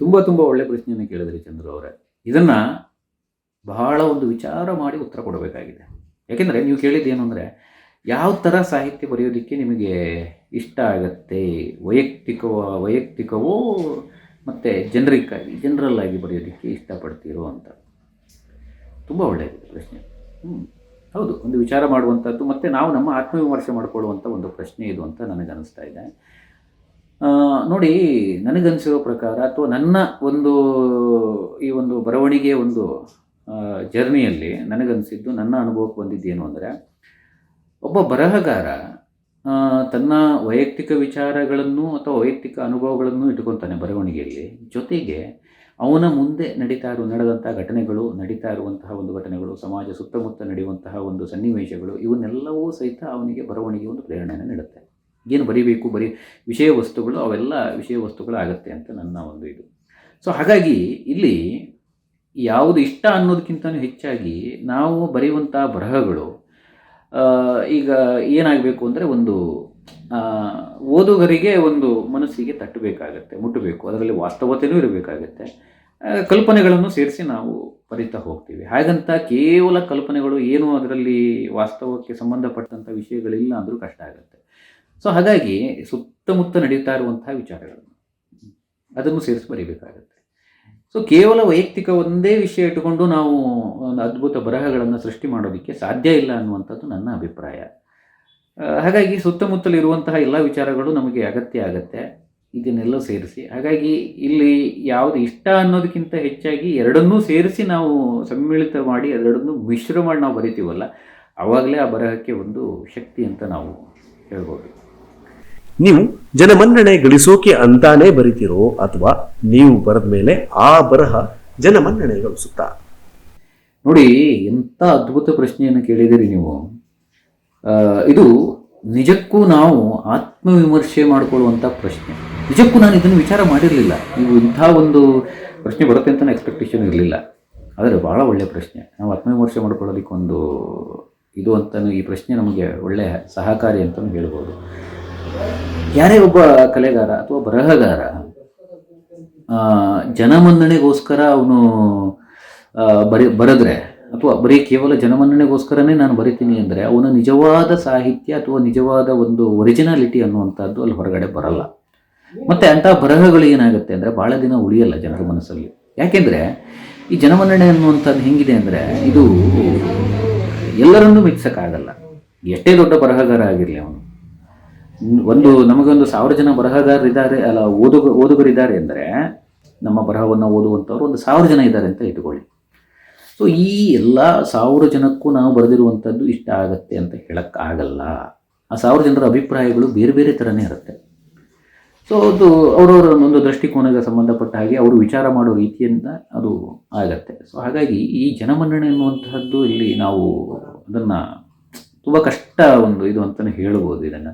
ತುಂಬ ತುಂಬ ಒಳ್ಳೆ ಪ್ರಶ್ನೆಯನ್ನು ಕೇಳಿದ್ರಿ ಚಂದ್ರು ಅವರೇ. ಇದನ್ನ ಬಹಳ ಒಂದು ವಿಚಾರ ಮಾಡಿ ಉತ್ತರ ಕೊಡಬೇಕಾಗಿದೆ. ಯಾಕೆಂದರೆ ನೀವು ಕೇಳಿದ್ದೇನು ಅಂದರೆ ಯಾವ ಥರ ಸಾಹಿತ್ಯ ಬರೆಯೋದಕ್ಕೆ ನಿಮಗೆ ಇಷ್ಟ ಆಗತ್ತೆ? ವೈಯಕ್ತಿಕವ ವೈಯಕ್ತಿಕವೋ ಮತ್ತು ಜನರಿಕ್ ಆಗಿ ಜನರಲ್ ಆಗಿ ಬರೆಯೋದಕ್ಕೆ ಇಷ್ಟಪಡ್ತೀರೋ ಅಂತ. ತುಂಬ ಒಳ್ಳೆಯದು ಪ್ರಶ್ನೆ. ಹ್ಞೂ ಹೌದು, ಒಂದು ವಿಚಾರ ಮಾಡುವಂಥದ್ದು ಮತ್ತು ನಾವು ನಮ್ಮ ಆತ್ಮವಿಮರ್ಶೆ ಮಾಡಿಕೊಳ್ಳುವಂಥ ಒಂದು ಪ್ರಶ್ನೆ ಇದು ಅಂತ ನನಗೆ ಅನಿಸ್ತಾ ಇದೆ. ನೋಡಿ, ನನಗನ್ಸಿರೋ ಪ್ರಕಾರ ಅಥವಾ ನನ್ನ ಒಂದು, ಈ ಒಂದು ಬರವಣಿಗೆ ಒಂದು ಜರ್ನಿಯಲ್ಲಿ ನನಗನ್ಸಿದ್ದು ನನ್ನ ಅನುಭವಕ್ಕೆ ಬಂದಿದ್ದೇನು ಅಂದರೆ, ಒಬ್ಬ ಬರಹಗಾರ ತನ್ನ ವೈಯಕ್ತಿಕ ವಿಚಾರಗಳನ್ನು ಅಥವಾ ವೈಯಕ್ತಿಕ ಅನುಭವಗಳನ್ನು ಇಟ್ಕೊತಾನೆ ಬರವಣಿಗೆಯಲ್ಲಿ. ಜೊತೆಗೆ ಅವನ ಮುಂದೆ ನಡೀತಾ ಇರುವ, ನಡೆದಂತಹ ಘಟನೆಗಳು, ನಡೀತಾ ಇರುವಂತಹ ಒಂದು ಘಟನೆಗಳು, ಸಮಾಜ ಸುತ್ತಮುತ್ತ ನಡೆಯುವಂತಹ ಒಂದು ಸನ್ನಿವೇಶಗಳು, ಇವನ್ನೆಲ್ಲವೂ ಸಹಿತ ಅವನಿಗೆ ಬರವಣಿಗೆ ಒಂದು ಪ್ರೇರಣೆಯನ್ನು ನೀಡುತ್ತೆ. ಏನು ಬರೀಬೇಕು? ಬರೀ ವಿಷಯ ವಸ್ತುಗಳು, ಅವೆಲ್ಲ ವಿಷಯ ವಸ್ತುಗಳು ಆಗುತ್ತೆ ಅಂತ ನನ್ನ ಒಂದು ಇದು. ಸೊ ಹಾಗಾಗಿ ಇಲ್ಲಿ ಯಾವುದು ಇಷ್ಟ ಅನ್ನೋದಕ್ಕಿಂತ ಹೆಚ್ಚಾಗಿ ನಾವು ಬರೆಯುವಂಥ ಬರಹಗಳು ಈಗ ಏನಾಗಬೇಕು ಅಂದರೆ ಒಂದು ಓದುಗರಿಗೆ ಒಂದು ಮನಸ್ಸಿಗೆ ತಟ್ಟಬೇಕಾಗತ್ತೆ, ಮುಟ್ಟಬೇಕು. ಅದರಲ್ಲಿ ವಾಸ್ತವತೆಯೂ ಇರಬೇಕಾಗತ್ತೆ. ಕಲ್ಪನೆಗಳನ್ನು ಸೇರಿಸಿ ನಾವು ಬರಿತಾ ಹೋಗ್ತೀವಿ. ಹಾಗಂತ ಕೇವಲ ಕಲ್ಪನೆಗಳು ಏನು ಅದರಲ್ಲಿ ವಾಸ್ತವಕ್ಕೆ ಸಂಬಂಧಪಟ್ಟಂಥ ವಿಷಯಗಳಿಲ್ಲ ಅಂದರೂ ಕಷ್ಟ ಆಗುತ್ತೆ. ಸೊ ಹಾಗಾಗಿ ಸುತ್ತಮುತ್ತ ನಡೀತಾ ಇರುವಂತಹ ವಿಚಾರಗಳನ್ನು ಅದನ್ನು ಸೇರಿಸಿ ಬರೀಬೇಕಾಗತ್ತೆ. ಸೊ ಕೇವಲ ವೈಯಕ್ತಿಕ ಒಂದೇ ವಿಷಯ ಇಟ್ಟುಕೊಂಡು ನಾವು ಒಂದು ಅದ್ಭುತ ಬರಹಗಳನ್ನು ಸೃಷ್ಟಿ ಮಾಡೋದಕ್ಕೆ ಸಾಧ್ಯ ಇಲ್ಲ ಅನ್ನುವಂಥದ್ದು ನನ್ನ ಅಭಿಪ್ರಾಯ. ಹಾಗಾಗಿ ಸುತ್ತಮುತ್ತಲಿರುವಂತಹ ಎಲ್ಲ ವಿಚಾರಗಳು ನಮಗೆ ಅಗತ್ಯ ಆಗತ್ತೆ. ಇದನ್ನೆಲ್ಲ ಸೇರಿಸಿ. ಹಾಗಾಗಿ ಇಲ್ಲಿ ಯಾವುದು ಇಷ್ಟ ಅನ್ನೋದಕ್ಕಿಂತ ಹೆಚ್ಚಾಗಿ ಎರಡನ್ನೂ ಸೇರಿಸಿ ನಾವು ಸಮ್ಮಿಳಿತ ಮಾಡಿ ಎರಡನ್ನೂ ಮಿಶ್ರ ಮಾಡಿ ನಾವು ಬರಿತೀವಲ್ಲ ಆವಾಗಲೇ ಆ ಬರಹಕ್ಕೆ ಒಂದು ಶಕ್ತಿ ಅಂತ ನಾವು ಹೇಳ್ಬೋದು. ನೀವು ಜನಮನ್ನಣೆ ಗಳಿಸೋಕೆ ಅಂತಾನೆ ಬರಿತಿರೋ ಅಥವಾ ನೀವು ಬರೆದ ಮೇಲೆ ಆ ಬರಹ ಜನಮನ್ನಣೆ ಗಳಿಸುತ್ತಾ ನೋಡಿ ಎಂಥ ಅದ್ಭುತ ಪ್ರಶ್ನೆಯನ್ನು ಕೇಳಿದಿರಿ ನೀವು. ಇದು ನಿಜಕ್ಕೂ ನಾವು ಆತ್ಮವಿಮರ್ಶೆ ಮಾಡಿಕೊಳ್ಳುವಂಥ ಪ್ರಶ್ನೆ. ನಿಜಕ್ಕೂ ನಾನು ಇದನ್ನು ವಿಚಾರ ಮಾಡಿರಲಿಲ್ಲ. ನೀವು ಇಂಥ ಒಂದು ಪ್ರಶ್ನೆ ಬರುತ್ತೆ ಅಂತ ಎಕ್ಸ್ಪೆಕ್ಟೇಷನ್ ಇರಲಿಲ್ಲ. ಆದರೆ ಭಾಳ ಒಳ್ಳೆಯ ಪ್ರಶ್ನೆ. ನಾವು ಆತ್ಮವಿಮರ್ಶೆ ಮಾಡ್ಕೊಳ್ಳೋದಕ್ಕೆ ಒಂದು ಇದು ಅಂತಲೂ ಈ ಪ್ರಶ್ನೆ ನಮಗೆ ಒಳ್ಳೆಯ ಸಹಕಾರಿ ಅಂತಲೂ ಹೇಳ್ಬೋದು. ಯಾರೇ ಒಬ್ಬ ಕಲೆಗಾರ ಅಥವಾ ಬರಹಗಾರ ಜನಮನ್ನಣೆಗೋಸ್ಕರ ಅವನು ಬರಿ, ಬರೆದ್ರೆ ಅಥವಾ ಬರೀ ಕೇವಲ ಜನಮನ್ನಣೆಗೋಸ್ಕರನೇ ನಾನು ಬರಿತೀನಿ ಅಂದರೆ ಅವನ ನಿಜವಾದ ಸಾಹಿತ್ಯ ಅಥವಾ ನಿಜವಾದ ಒಂದು ಒರಿಜಿನಾಲಿಟಿ ಅನ್ನುವಂಥದ್ದು ಅಲ್ಲಿ ಹೊರಗಡೆ ಬರಲ್ಲ. ಮತ್ತು ಅಂಥ ಬರಹಗಳು ಏನಾಗುತ್ತೆ ಅಂದರೆ ಭಾಳ ದಿನ ಉಳಿಯಲ್ಲ ಜನರ ಮನಸ್ಸಲ್ಲಿ. ಯಾಕೆಂದರೆ ಈ ಜನಮನ್ನಣೆ ಅನ್ನುವಂಥದ್ದು ಹೆಂಗಿದೆ ಅಂದರೆ ಇದು ಎಲ್ಲರನ್ನೂ ಮೆಚ್ಚಕ್ಕಾಗಲ್ಲ ಎಷ್ಟೇ ದೊಡ್ಡ ಬರಹಗಾರ ಆಗಿರಲಿ ಅವನು ಒಂದು ನಮಗೊಂದು ಸಾವಿರ ಜನ ಬರಹಗಾರರಿದ್ದಾರೆ, ಅಲ್ಲ ಓದುಗ, ಓದುಗರಿದ್ದಾರೆ ಅಂದರೆ ನಮ್ಮ ಬರಹವನ್ನು ಓದುವಂಥವ್ರು ಒಂದು ಸಾವಿರ ಜನ ಇದ್ದಾರೆ ಅಂತ ಇಟ್ಕೊಳ್ಳಿ. ಸೊ ಈ ಎಲ್ಲ ಸಾವಿರ ಜನಕ್ಕೂ ನಾವು ಬರೆದಿರುವಂಥದ್ದು ಇಷ್ಟ ಆಗತ್ತೆ ಅಂತ ಹೇಳೋಕ್ಕಾಗಲ್ಲ ಆ ಸಾವಿರ ಜನರ ಅಭಿಪ್ರಾಯಗಳು ಬೇರೆ ಬೇರೆ ಥರನೇ ಇರುತ್ತೆ. ಸೊ ಅದು ಅವರವರ ಒಂದು ದೃಷ್ಟಿಕೋನಕ್ಕೆ ಸಂಬಂಧಪಟ್ಟ ಹಾಗೆ ಅವರು ವಿಚಾರ ಮಾಡೋ ರೀತಿಯಿಂದ ಅದು ಆಗತ್ತೆ. ಸೊ ಹಾಗಾಗಿ ಈ ಜನಮನ್ನಣೆ ಅನ್ನುವಂತಹದ್ದು ಇಲ್ಲಿ ನಾವು ಅದನ್ನು ತುಂಬ ಕಷ್ಟ ಒಂದು ಇದು ಅಂತಲೇ ಹೇಳ್ಬೋದು ಇದನ್ನು.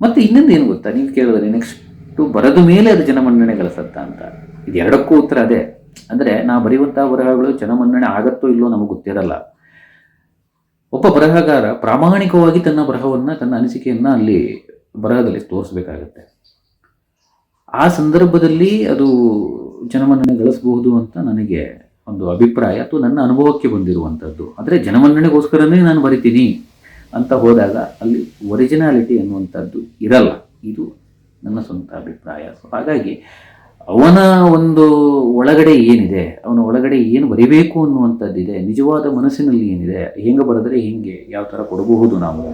ಮತ್ತು ಇನ್ನೊಂದು ಏನು ಗೊತ್ತಾ? ನೀವು ಕೇಳಿದ್ರೆ ನೆಕ್ಸ್ಟು ಬರದ ಮೇಲೆ ಅದು ಜನಮನ್ನಣೆ ಗಳಿಸತ್ತ ಅಂತ. ಇದು ಎರಡಕ್ಕೂ ಉತ್ತರ ಅದೇ. ಅಂದರೆ ನಾವು ಬರೆಯುವಂತಹ ಬರಹಗಳು ಜನಮನ್ನಣೆ ಆಗತ್ತೋ ಇಲ್ಲೋ ನಮಗೆ ಗೊತ್ತಿರಲ್ಲ. ಒಬ್ಬ ಬರಹಗಾರ ಪ್ರಾಮಾಣಿಕವಾಗಿ ತನ್ನ ಬರಹವನ್ನು, ತನ್ನ ಅನಿಸಿಕೆಯನ್ನು ಅಲ್ಲಿ ಬರಹದಲ್ಲಿ ತೋರಿಸ್ಬೇಕಾಗತ್ತೆ. ಆ ಸಂದರ್ಭದಲ್ಲಿ ಅದು ಜನಮನ್ನಣೆ ಗಳಿಸಬಹುದು ಅಂತ ನನಗೆ ಒಂದು ಅಭಿಪ್ರಾಯ, ಅಥವಾ ನನ್ನ ಅನುಭವಕ್ಕೆ ಬಂದಿರುವಂಥದ್ದು ಆದರೆ ಜನಮನ್ನಣೆಗೋಸ್ಕರನೇ ನಾನು ಬರಿತೀನಿ. ಅಂತ ಹೋದಾಗ ಅಲ್ಲಿ ಒರಿಜಿನಾಲಿಟಿ ಅನ್ನುವಂಥದ್ದು ಇರಲ್ಲ. ಇದು ನನ್ನ ಸ್ವಂತ ಅಭಿಪ್ರಾಯ. ಸೊ ಹಾಗಾಗಿ ಅವನ ಒಂದು ಒಳಗಡೆ ಏನಿದೆ, ಅವನ ಒಳಗಡೆ ಏನು ಬರೀಬೇಕು ಅನ್ನುವಂಥದ್ದಿದೆ, ನಿಜವಾದ ಮನಸ್ಸಿನಲ್ಲಿ ಏನಿದೆ, ಹೆಂಗೆ ಬರೆದರೆ ಹೆಂಗೆ, ಯಾವ ಥರ ಕೊಡಬಹುದು ನಾವು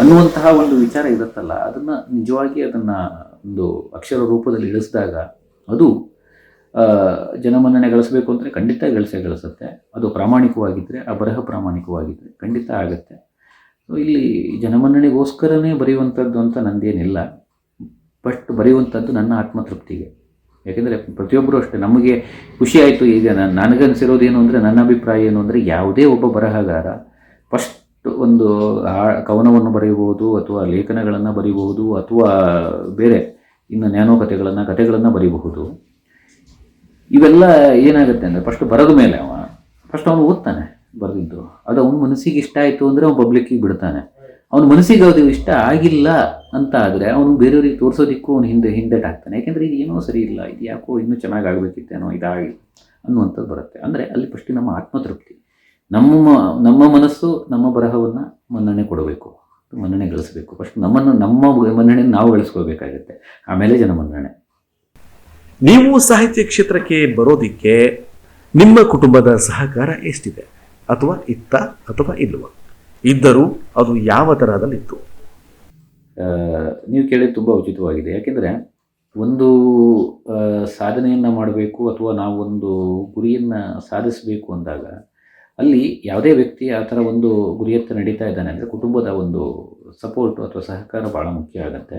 ಅನ್ನುವಂತಹ ಒಂದು ವಿಚಾರ ಇರುತ್ತಲ್ಲ, ಅದನ್ನು ನಿಜವಾಗಿ ಅದನ್ನು ಒಂದು ಅಕ್ಷರ ರೂಪದಲ್ಲಿ ಇಳಿಸಿದಾಗ ಅದು ಜನಮನ್ನಣೆ ಗಳಿಸಬೇಕು ಅಂದರೆ ಖಂಡಿತ ಗಳಿಸೇ ಗಳಿಸುತ್ತೆ. ಅದು ಪ್ರಾಮಾಣಿಕವಾಗಿದ್ದರೆ ಆ ಬರಹ ಪ್ರಾಮಾಣಿಕವಾಗಿದ್ದರೆ ಖಂಡಿತ ಆಗುತ್ತೆ. ಇಲ್ಲಿ ಜನಮನ್ನಣೆಗೋಸ್ಕರನೇ ಬರೆಯುವಂಥದ್ದು ಅಂತ ನಂದೇನಿಲ್ಲ. ಬಟ್ ಬರೆಯುವಂಥದ್ದು ನನ್ನ ಆತ್ಮತೃಪ್ತಿಗೆ. ಯಾಕೆಂದರೆ ಪ್ರತಿಯೊಬ್ಬರೂ ಅಷ್ಟೇ. ನಮಗೆ ಖುಷಿ ಆಯಿತು ಈಗ ನಾನು ನನಗನ್ಸಿರೋದೇನು ಅಂದರೆ ನನ್ನ ಅಭಿಪ್ರಾಯ ಏನು ಅಂದರೆ ಯಾವುದೇ ಒಬ್ಬ ಬರಹಗಾರ ಫಸ್ಟ್ ಒಂದು ಆ- ಕವನವನ್ನು ಬರೆಯಬಹುದು ಅಥವಾ ಲೇಖನಗಳನ್ನು ಬರೀಬಹುದು ಅಥವಾ ಬೇರೆ ಇನ್ನು ನ್ಯಾನೋ ಕಥೆಗಳನ್ನು ಕಥೆಗಳನ್ನು ಬರೀಬಹುದು. ಇವೆಲ್ಲ ಏನಾಗುತ್ತೆ ಅಂದರೆ ಫಸ್ಟ್ ಬರೆದ ಮೇಲೆ ಅವ, ಫಸ್ಟ್ ಅವನು ಓದ್ತಾನೆ. ಬರೆದಿದ್ದು. ಅದು ಅವನ ಮನಸ್ಸಿಗೆ ಇಷ್ಟ ಆಯಿತು ಅಂದರೆ ಅವನು ಪಬ್ಲಿಕ್ಕಿಗೆ ಬಿಡ್ತಾನೆ. ಅವನ ಮನಸ್ಸಿಗೆ ಅದು ಇಷ್ಟ ಆಗಿಲ್ಲ ಅಂತ ಆದರೆ ಅವನು ಬೇರೆಯವ್ರಿಗೆ ತೋರಿಸೋದಿಕ್ಕೂ ಅವ್ನು ಹಿಂದೆ ಹಿಂದೆಟಾಗ್ತಾನೆ ಯಾಕೆಂದರೆ ಇದು ಏನೋ ಸರಿ ಇಲ್ಲ. ಇದು ಯಾಕೋ ಇನ್ನೂ ಚೆನ್ನಾಗಿ ಆಗಬೇಕಿತ್ತೇನೋ ಇದಾಗಿ ಅನ್ನುವಂಥದ್ದು ಬರುತ್ತೆ. ಅಂದರೆ ಅಲ್ಲಿ ಫಸ್ಟ್ ನಮ್ಮ ಆತ್ಮತೃಪ್ತಿ. ನಮ್ಮ ನಮ್ಮ ಮನಸ್ಸು ನಮ್ಮ ಬರಹವನ್ನು ಮನ್ನಣೆ ಕೊಡಬೇಕು. ಮನ್ನಣೆ ಗಳಿಸಬೇಕು. ಫಸ್ಟ್ ನಮ್ಮನ್ನು, ನಮ್ಮ ಮನ್ನಣೆ ನಾವು ಗಳಿಸ್ಕೋಬೇಕಾಗುತ್ತೆ ಆಮೇಲೆ ಜನ ಮನ್ನಣೆ. ನೀವು ಸಾಹಿತ್ಯ ಕ್ಷೇತ್ರಕ್ಕೆ ಬರೋದಿಕ್ಕೆ ನಿಮ್ಮ ಕುಟುಂಬದ ಸಹಕಾರ ಎಷ್ಟಿದೆ? ಅಥವಾ ಇತ್ತ ಅಥವಾ ಇಲ್ವ ಇದ್ದರೂ ಅದು ಯಾವ ತರಹದಲ್ಲಿತ್ತು? ನೀವು ಕೇಳಿದ್ದು ತುಂಬ ಉಚಿತವಾಗಿದೆ. ಯಾಕೆಂದರೆ ಒಂದು ಸಾಧನೆಯನ್ನು ಮಾಡಬೇಕು ಅಥವಾ ನಾವು ಒಂದು ಗುರಿಯನ್ನು ಸಾಧಿಸಬೇಕು ಅಂದಾಗ ಅಲ್ಲಿ ಯಾವುದೇ ವ್ಯಕ್ತಿ ಆ ಥರ ಒಂದು ಗುರಿಯತ್ತ ನಡೀತಾ ಇದ್ದಾನೆ ಅಂದರೆ ಕುಟುಂಬದ ಒಂದು ಸಪೋರ್ಟು ಅಥವಾ ಸಹಕಾರ ಭಾಳ ಮುಖ್ಯ ಆಗುತ್ತೆ.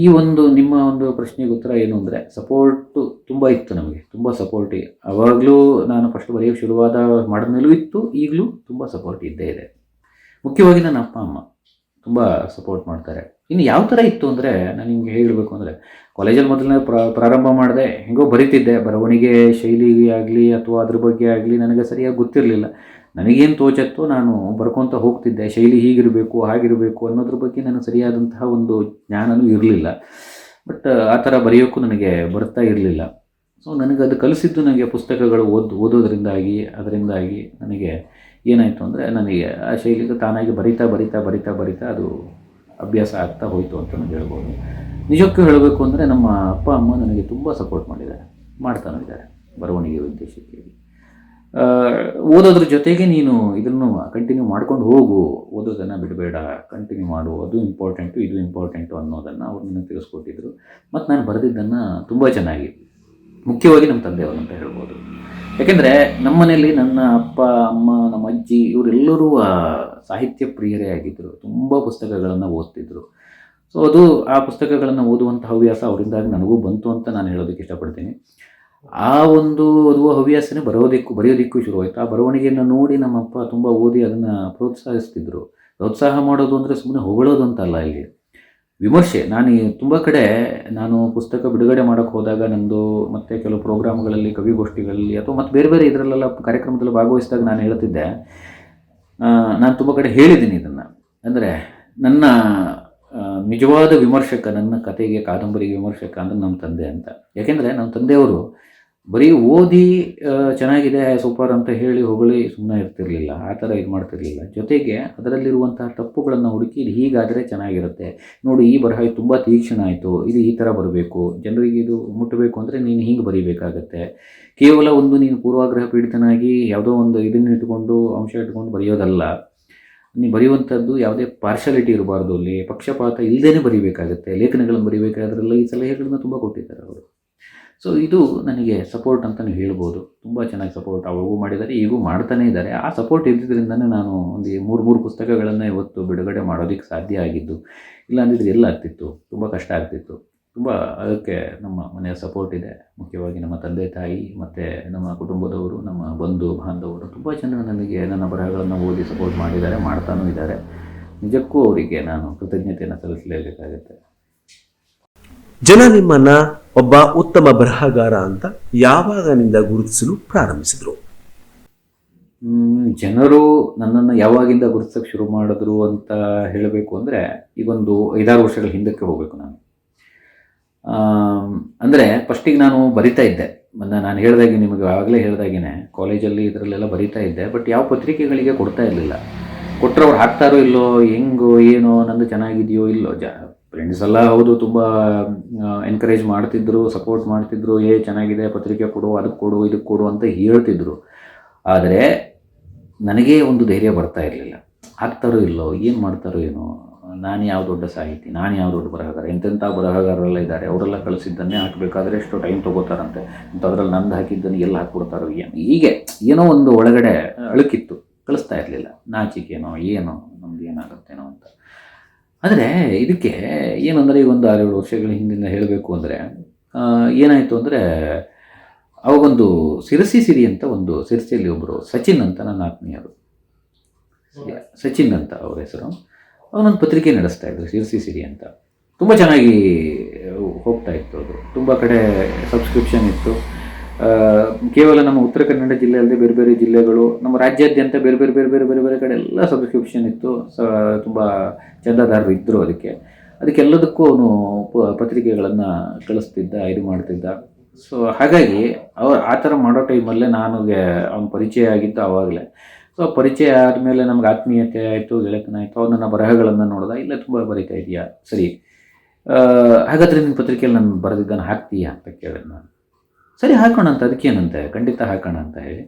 ಈ ಒಂದು ನಿಮ್ಮ ಒಂದು ಪ್ರಶ್ನೆಗೆ ಉತ್ತರ ಏನು ಅಂದರೆ ಸಪೋರ್ಟು ತುಂಬ ಇತ್ತು ನಮಗೆ, ತುಂಬ ಸಪೋರ್ಟ್ ಅವಾಗಲೂ ನಾನು ಫಸ್ಟ್ ಬರೆಯೋಕ್ಕೆ ಶುರುವಾದ ಮಾಡಿದ್ಮೇಲೂ ಇತ್ತು, ಈಗಲೂ ತುಂಬ ಸಪೋರ್ಟ್ ಇದ್ದೇ ಇದೆ. ಮುಖ್ಯವಾಗಿ ನನ್ನ ಅಪ್ಪ, ಅಮ್ಮ ತುಂಬ ಸಪೋರ್ಟ್ ಮಾಡ್ತಾರೆ. ಇನ್ನು ಯಾವ ಥರ ಇತ್ತು ಅಂದರೆ ನಾನು ನಿಮಗೆ ಹೇಳಬೇಕು ಅಂದರೆ ಕಾಲೇಜಲ್ಲಿ ಮೊದಲನೇ ಪ್ರ ಪ್ರಾರಂಭ ಮಾಡಿದೆ, ಹೆಂಗೋ ಬರಿತಿದ್ದೆ, ಬರವಣಿಗೆ ಶೈಲಿ ಆಗಲಿ ಅಥವಾ ಅದ್ರ ಬಗ್ಗೆ ಆಗಲಿ ನನಗೆ ಸರಿಯಾಗಿ ಗೊತ್ತಿರಲಿಲ್ಲ. ನನಗೇನು ತೋಚತ್ತೋ ನಾನು ಬರ್ಕೊತ ಹೋಗ್ತಿದ್ದೆ, ಶೈಲಿ ಹೀಗಿರಬೇಕು, ಹಾಗಿರಬೇಕು ಅನ್ನೋದ್ರ ಬಗ್ಗೆ ನನಗೆ ಸರಿಯಾದಂತಹ ಒಂದು ಜ್ಞಾನನೂ ಇರಲಿಲ್ಲ. ಬಟ್ ಆ ಥರ ಬರೆಯೋಕ್ಕೂ ನನಗೆ ಬರ್ತಾ ಇರಲಿಲ್ಲ. ಸೊ ನನಗೆ ಅದು ಕಲಿಸಿದ್ದು ನನಗೆ ಪುಸ್ತಕಗಳು ಓದ್, ಓದೋದ್ರಿಂದಾಗಿ, ಅದರಿಂದಾಗಿ ನನಗೆ ಏನಾಯಿತು ಅಂದರೆ ನನಗೆ ಆ ಶೈಲಿಗೆ ತಾನಾಗಿ ಬರಿತಾ ಬರಿತಾ ಬರಿತಾ ಬರಿತಾ ಅದು ಅಭ್ಯಾಸ ಆಗ್ತಾ ಹೋಯಿತು ಅಂತ ನಾನು ಹೇಳ್ಬೋದು. ನಿಜಕ್ಕೂ ಹೇಳಬೇಕು ಅಂದರೆ ನಮ್ಮ ಅಪ್ಪ, ಅಮ್ಮ ನನಗೆ ತುಂಬ ಸಪೋರ್ಟ್ ಮಾಡಿದ್ದಾರೆ. ಮಾಡ್ತಾನಿದ್ದಾರೆ ಬರವಣಿಗೆ ಉದ್ದೇಶಕ್ಕೆ ಓದೋದ್ರ ಜೊತೆಗೆ ನೀನು ಇದನ್ನು ಕಂಟಿನ್ಯೂ ಮಾಡ್ಕೊಂಡು ಹೋಗು. ಓದೋದನ್ನು ಬಿಡಬೇಡ. ಕಂಟಿನ್ಯೂ ಮಾಡು. ಅದು ಇಂಪಾರ್ಟೆಂಟು ಇದು ಇಂಪಾರ್ಟೆಂಟು ಅನ್ನೋದನ್ನು ಅವ್ರು ನನಗೆ ತಿಳಿಸ್ಕೊಟ್ಟಿದ್ರು. ಮತ್ತು ನಾನು ಬರೆದಿದ್ದನ್ನು ತುಂಬ ಚೆನ್ನಾಗಿ ಮುಖ್ಯವಾಗಿ ನಮ್ಮ ತಂದೆಯವರು ಅಂತ ಹೇಳ್ಬೋದು. ಯಾಕೆಂದರೆ ನಮ್ಮ ಮನೆಯಲ್ಲಿ ನನ್ನ ಅಪ್ಪ, ಅಮ್ಮ, ನಮ್ಮ ಅಜ್ಜಿ ಇವರೆಲ್ಲರೂ ಸಾಹಿತ್ಯ ಪ್ರಿಯರೇ ಆಗಿದ್ದರು ತುಂಬ ಪುಸ್ತಕಗಳನ್ನು ಓದ್ತಿದ್ರು. ಸೊ ಅದು ಆ ಪುಸ್ತಕಗಳನ್ನು ಓದುವಂಥ ಹವ್ಯಾಸ ಅವರಿಂದಾಗಿ ನನಗೂ ಬಂತು ಅಂತ ನಾನು ಹೇಳೋದಕ್ಕೆ ಇಷ್ಟಪಡ್ತೀನಿ. ಆ ಒಂದು ಓದುವ ಹವ್ಯಾಸನೇ ಬರೋದಕ್ಕೂ, ಬರೆಯೋದಕ್ಕೂ ಶುರುವಾಯಿತು ಆ ಬರವಣಿಗೆಯನ್ನು ನೋಡಿ ನಮ್ಮಪ್ಪ ತುಂಬ ಓದಿ ಅದನ್ನು ಪ್ರೋತ್ಸಾಹಿಸ್ತಿದ್ರು. ಪ್ರೋತ್ಸಾಹ ಮಾಡೋದು ಅಂದರೆ ಸುಮ್ಮನೆ ಹೊಗಳೋದು ಅಂತ ಅಲ್ಲ ಇಲ್ಲಿ. ವಿಮರ್ಶೆ. ನಾನು ತುಂಬ ಕಡೆ ನಾನು ಪುಸ್ತಕ ಬಿಡುಗಡೆ ಮಾಡೋಕ್ಕೆ ಹೋದಾಗ ನಂದು ಮತ್ತು ಕೆಲವು ಪ್ರೋಗ್ರಾಮ್ಗಳಲ್ಲಿ, ಕವಿಗೋಷ್ಠಿಗಳಲ್ಲಿ ಅಥವಾ ಮತ್ತು ಬೇರೆ ಬೇರೆ ಇದರಲ್ಲೆಲ್ಲ ಕಾರ್ಯಕ್ರಮದಲ್ಲಿ ಭಾಗವಹಿಸಿದಾಗ ನಾನು ಹೇಳ್ತಿದ್ದೆ. ನಾನು ತುಂಬ ಕಡೆ ಹೇಳಿದ್ದೀನಿ ಇದನ್ನು. ಅಂದರೆ ನನ್ನ ನಿಜವಾದ ವಿಮರ್ಶಕ, ನನ್ನ ಕತೆಗೆ ಕಾದಂಬರಿಗೆ ವಿಮರ್ಶಕ ಅಂದರೆ ನಮ್ಮ ತಂದೆ ಅಂತ. ಯಾಕೆಂದರೆ ನಮ್ಮ ತಂದೆಯವರು ಬರೀ ಓದಿ ಚೆನ್ನಾಗಿದೆ, ಸೂಪರ್ ಅಂತ ಹೇಳಿ ಹೊಗಳಿ ಸುಮ್ಮನೆ ಇರ್ತಿರ್ಲಿಲ್ಲ, ಆ ಥರ ಇದು ಮಾಡ್ತಿರ್ಲಿಲ್ಲ. ಜೊತೆಗೆ ಅದರಲ್ಲಿರುವಂತಹ ತಪ್ಪುಗಳನ್ನು ಹುಡುಕಿ ಇದು ಹೀಗಾದರೆ ಚೆನ್ನಾಗಿರುತ್ತೆ. ನೋಡಿ, ಈ ಬರಹ ತುಂಬ ತೀಕ್ಷ್ಣ ಆಯಿತು, ಇದು ಈ ಥರ ಬರಬೇಕು, ಜನರಿಗೆ ಇದು ಮುಟ್ಟಬೇಕು ಅಂದರೆ ನೀನು ಹಿಂಗೆ ಬರೀಬೇಕಾಗತ್ತೆ. ಕೇವಲ ಒಂದು ನೀನು ಪೂರ್ವಾಗ್ರಹ ಪೀಡಿತನಾಗಿ ಯಾವುದೋ ಒಂದು ಇದನ್ನು ಇಟ್ಕೊಂಡು ಅಂಶ ಇಟ್ಕೊಂಡು ಬರೆಯೋದಲ್ಲ ನೀವು ಬರೆಯುವಂಥದ್ದು ಯಾವುದೇ ಪಾರ್ಶಾಲಿಟಿ ಇರಬಾರ್ದು ಅಲ್ಲಿ, ಪಕ್ಷಪಾತ ಇಲ್ಲದೇ ಬರೀಬೇಕಾಗತ್ತೆ, ಲೇಖನಗಳನ್ನು ಬರೀಬೇಕಾದ್ರೆಲ್ಲ ಈ ಸಲಹೆಗಳನ್ನ ತುಂಬ ಕೊಟ್ಟಿದ್ದಾರೆ ಅವರು. ಸೊ ಇದು ನನಗೆ ಸಪೋರ್ಟ್ ಅಂತಲೇ ಹೇಳ್ಬೋದು. ತುಂಬ ಚೆನ್ನಾಗಿ ಸಪೋರ್ಟ್ ಅವಾಗೂ ಮಾಡಿದ್ದಾರೆ ಈಗೂ ಮಾಡ್ತಾನೇ ಇದ್ದಾರೆ. ಆ ಸಪೋರ್ಟ್ ಇದ್ದಿದ್ದರಿಂದನೇ ನಾನು ಒಂದು ಮೂರು ಮೂರು ಪುಸ್ತಕಗಳನ್ನು ಇವತ್ತು ಬಿಡುಗಡೆ ಮಾಡೋದಕ್ಕೆ ಸಾಧ್ಯ ಆಗಿದ್ದು. ಇಲ್ಲ ಅಂದಿದ್ರೆ ಎಲ್ಲ ಆಗ್ತಿತ್ತು. ತುಂಬ ಕಷ್ಟ ಆಗ್ತಿತ್ತು. ತುಂಬ ಅದಕ್ಕೆ ನಮ್ಮ ಮನೆಯ ಸಪೋರ್ಟ್ ಇದೆ. ಮುಖ್ಯವಾಗಿ ನಮ್ಮ ತಂದೆ, ತಾಯಿ, ಮತ್ತು ನಮ್ಮ ಕುಟುಂಬದವರು, ನಮ್ಮ ಬಂಧು, ಬಾಂಧವರು ತುಂಬ ಜನ ನನಗೆ ನನ್ನ ಬರಹಗಳನ್ನು ಓದಿ ಸಪೋರ್ಟ್ ಮಾಡಿದ್ದಾರೆ, ಮಾಡ್ತಾನೂ ಇದ್ದಾರೆ. ನಿಜಕ್ಕೂ ಅವರಿಗೆ ನಾನು ಕೃತಜ್ಞತೆಯನ್ನು ಸಲ್ಲಿಸಲೇಬೇಕಾಗುತ್ತೆ. ಜನ ನಿಮ್ಮನ್ನ ಒಬ್ಬ ಉತ್ತಮ ಬರಹಗಾರ ಅಂತ ಯಾವಾಗನಿಂದ ಗುರುತಿಸಲು ಪ್ರಾರಂಭಿಸಿದ್ರು? ಜನರು ನನ್ನನ್ನು ಯಾವಾಗಿಂದ ಗುರುತಿಸೋಕೆ ಶುರು ಮಾಡಿದ್ರು ಅಂತ ಹೇಳಬೇಕು ಅಂದರೆ ಈಗೊಂದು ಐದಾರು ವರ್ಷಗಳ ಹಿಂದಕ್ಕೆ ಹೋಗಬೇಕು ನಾನು. ಅಂದರೆ ಫಸ್ಟಿಗೆ ನಾನು ಬರಿತಾ ಇದ್ದೆ. ನಾನು ಹೇಳ್ದಾಗೆ ನಿಮಗೆ ಆಗಲೇ ಹೇಳ್ದಾಗೇನೆ ಕಾಲೇಜಲ್ಲಿ ಇದರಲ್ಲೆಲ್ಲ ಬರಿತಾ ಇದ್ದೆ ಬಟ್ ಯಾವ ಪತ್ರಿಕೆಗಳಿಗೆ ಕೊಡ್ತಾ ಇರಲಿಲ್ಲ. ಕೊಟ್ಟರೆ ಅವ್ರು ಹಾಕ್ತಾರೋ ಇಲ್ಲೋ, ಹೆಂಗೋ, ಏನೋ, ನಂದು ಚೆನ್ನಾಗಿದೆಯೋ, ಇಲ್ಲೋ, ಜ ಫ್ರೆಂಡ್ಸ್ ಎಲ್ಲ ಹೌದು, ತುಂಬ ಎನ್ಕರೇಜ್ ಮಾಡ್ತಿದ್ರು ಸಪೋರ್ಟ್ ಮಾಡ್ತಿದ್ರು, ಏ, ಚೆನ್ನಾಗಿದೆ, ಪತ್ರಿಕೆ ಕೊಡು, ಅದಕ್ಕೆ ಕೊಡು, ಇದಕ್ಕೆ ಕೊಡು ಅಂತ ಹೇಳ್ತಿದ್ರು. ಆದರೆ ನನಗೆ ಒಂದು ಧೈರ್ಯ ಬರ್ತಾ ಇರಲಿಲ್ಲ. ಆಗ್ತಾರೋ ಇಲ್ಲೋ, ಏನು ಮಾಡ್ತಾರೋ ಏನೋ, ನಾನು ಯಾವ ದೊಡ್ಡ ಸಾಹಿತಿ, ನಾನು ಯಾವ ದೊಡ್ಡ ಬರಹಗಾರ, ಎಂತೆಂಥ ಬರಹಗಾರರೆಲ್ಲ ಇದ್ದಾರೆ, ಅವರೆಲ್ಲ ಕಳಿಸಿದ್ದನ್ನೇ ಹಾಕಬೇಕಾದ್ರೆ ಎಷ್ಟು ಟೈಮ್ ತೊಗೋತಾರಂತೆ. ಅಂತ ಅದರಲ್ಲಿ ನಂದು ಹಾಕಿದ್ದನ್ನು ಎಲ್ಲಿ ಹಾಕ್ಬಿಡ್ತಾರೋ ಏನು. ಹೀಗೆ ಏನೋ ಒಂದು ಒಳಗಡೆ ಅಳುಕಿತ್ತು, ಕಳಿಸ್ತಾ ಇರಲಿಲ್ಲ. ನಾಚಿಕೆನೋ, ಏನೋ, ನಮ್ದು ಏನಾಗುತ್ತೇನೋ ಅಂತ. ಆದರೆ ಇದಕ್ಕೆ ಏನಂದರೆ ಈಗ ಒಂದು ಆರೇಳು ವರ್ಷಗಳ ಹಿಂದಿನ ಹೇಳಬೇಕು ಅಂದರೆ ಏನಾಯಿತು ಅಂದರೆ ಅವಾಗೊಂದು ಸಿರಸಿ ಸಿರಿ ಅಂತ ಒಂದು ಸಿರಸಿಯಲ್ಲಿ ಒಬ್ಬರು ಸಚಿನ್ ಅಂತ ನನ್ನ ಆತ್ಮೀಯರು. ಸಚಿನ್ ಅಂತ ಅವ್ರ ಹೆಸರು. ಅವನೊಂದು ಪತ್ರಿಕೆ ನಡೆಸ್ತಾ ಇದ್ರು ಸಿರಸಿ ಸಿರಿ ಅಂತ. ತುಂಬ ಚೆನ್ನಾಗಿ ಹೋಗ್ತಾ ಇತ್ತು ಅದು. ತುಂಬ ಕಡೆ ಸಬ್ಸ್ಕ್ರಿಪ್ಷನ್ ಇತ್ತು. ಕೇವಲ ನಮ್ಮ ಉತ್ತರ ಕನ್ನಡ ಜಿಲ್ಲೆ ಅಲ್ಲದೆ ಬೇರೆ ಬೇರೆ ಜಿಲ್ಲೆಗಳು, ನಮ್ಮ ರಾಜ್ಯಾದ್ಯಂತ ಬೇರೆ ಬೇರೆ ಬೇರೆ ಬೇರೆ ಬೇರೆ ಬೇರೆ ಕಡೆ ಎಲ್ಲ ಸಬ್ಸ್ಕ್ರಿಪ್ಷನ್ ಇತ್ತು. ಸ, ತುಂಬ ಚಂದಾದಾರರು ಇದ್ದರು ಅದಕ್ಕೆ. ಅದಕ್ಕೆಲ್ಲದಕ್ಕೂ ಅವನು ಪತ್ರಿಕೆಗಳನ್ನು ಕಳಿಸ್ತಿದ್ದ, ಇದು ಮಾಡ್ತಿದ್ದ. ಸೊ ಹಾಗಾಗಿ ಅವ್ರು ಆ ಥರ ಮಾಡೋ ಟೈಮಲ್ಲೇ ನನಗೆ ಅವ್ನ ಪರಿಚಯ ಆಗಿದ್ದು ಆವಾಗಲೇ ಸೊ ಪರಿಚಯ ಆದಮೇಲೆ ನಮ್ಗೆ ಆತ್ಮೀಯತೆ ಆಯಿತು, ಗೆಳೆತನ ಆಯಿತು. ಅವ್ರು ನನ್ನ ಬರಹಗಳನ್ನು ನೋಡಿದ. ಇಲ್ಲ, ತುಂಬ ಬರೀತಾ ಇದೆಯಾ? ಸರಿ. ಹಾಗಾದರೆ ನಿನ್ನ ಪತ್ರಿಕೆಯಲ್ಲಿ ನಾನು ಬರೆದಿದ್ದನ್ನು ಹಾಕ್ತೀಯಾ ಅಂತ ಕೇಳಿದೆ ನಾನು. ಸರಿ, ಹಾಕೋಣ ಅಂತ, ಅದಕ್ಕೇನಂತೆ? ಖಂಡಿತ ಹಾಕೋಣ ಅಂತ ಹೇಳಿ.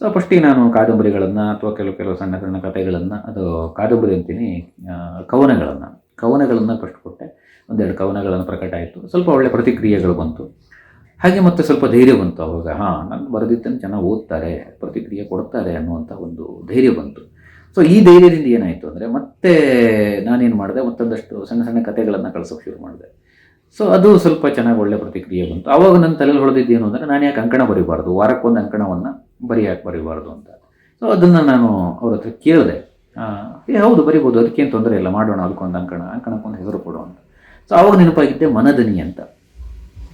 ಸೊ ಫಸ್ಟಿಗೆ ನಾನು ಕಾದಂಬರಿಗಳನ್ನು ಅಥವಾ ಕೆಲವು ಕೆಲವು ಸಣ್ಣ ಸಣ್ಣ ಕಥೆಗಳನ್ನು, ಅದು ಕಾದಂಬರಿ ಅಂತೀನಿ ಕವನಗಳನ್ನು. ಕವನಗಳನ್ನು ಫಸ್ಟ್ ಕೊಟ್ಟೆ. ಒಂದೆರಡು ಕವನಗಳನ್ನು ಪ್ರಕಟ ಆಯಿತು. ಸ್ವಲ್ಪ ಒಳ್ಳೆ ಪ್ರತಿಕ್ರಿಯೆಗಳು ಬಂತು. ಹಾಗೆ ಮತ್ತೆ ಸ್ವಲ್ಪ ಧೈರ್ಯ ಬಂತು ಅವಾಗ. ಹಾಂ, ನಾನು ಬರೆದಿದ್ದನ್ನು ಚೆನ್ನಾಗಿ ಓದ್ತಾರೆ, ಪ್ರತಿಕ್ರಿಯೆ ಕೊಡ್ತಾರೆ ಅನ್ನುವಂಥ ಒಂದು ಧೈರ್ಯ ಬಂತು. ಸೊ ಈ ಧೈರ್ಯದಿಂದ ಏನಾಯಿತು ಅಂದರೆ, ಮತ್ತೆ ನಾನೇನು ಮಾಡಿದೆ, ಮತ್ತೊಂದಷ್ಟು ಸಣ್ಣ ಸಣ್ಣ ಕಥೆಗಳನ್ನು ಕಳ್ಸೋಕೆ ಶುರು ಮಾಡಿದೆ. ಸೊ ಅದು ಸ್ವಲ್ಪ ಚೆನ್ನಾಗಿ ಒಳ್ಳೆ ಪ್ರತಿಕ್ರಿಯೆ ಬಂತು. ಅವಾಗ ನನ್ನ ತಲೆಯಲ್ಲಿ ಹೊಳೆದಿದ್ದು ಏನು ಅಂದರೆ ನಾನು ಯಾಕೆ ಅಂಕಣ ಬರೀಬಾರ್ದು? ವಾರಕ್ಕೊಂದು ಅಂಕಣವನ್ನು ಬರೀ ಯಾಕೆ ಬರೀಬಾರ್ದು ಅಂತ. ಸೊ ಅದನ್ನು ನಾನು ಅವ್ರ ಹತ್ರ ಕೇಳಿದೆ. ಏ, ಹೌದು, ಬರಿಬೋದು. ಅದಕ್ಕೇನು ತೊಂದರೆ ಇಲ್ಲ. ಮಾಡೋಣ ಅದಕ್ಕೊಂದು ಅಂಕಣ, ಅಂಕಣಕ್ಕೊಂದು ಹೆಸರು ಕೊಡು ಅಂತ. ಸೊ ಅವಾಗ ನೆನಪಾಗಿದ್ದೆ ಮನದನಿ ಅಂತ.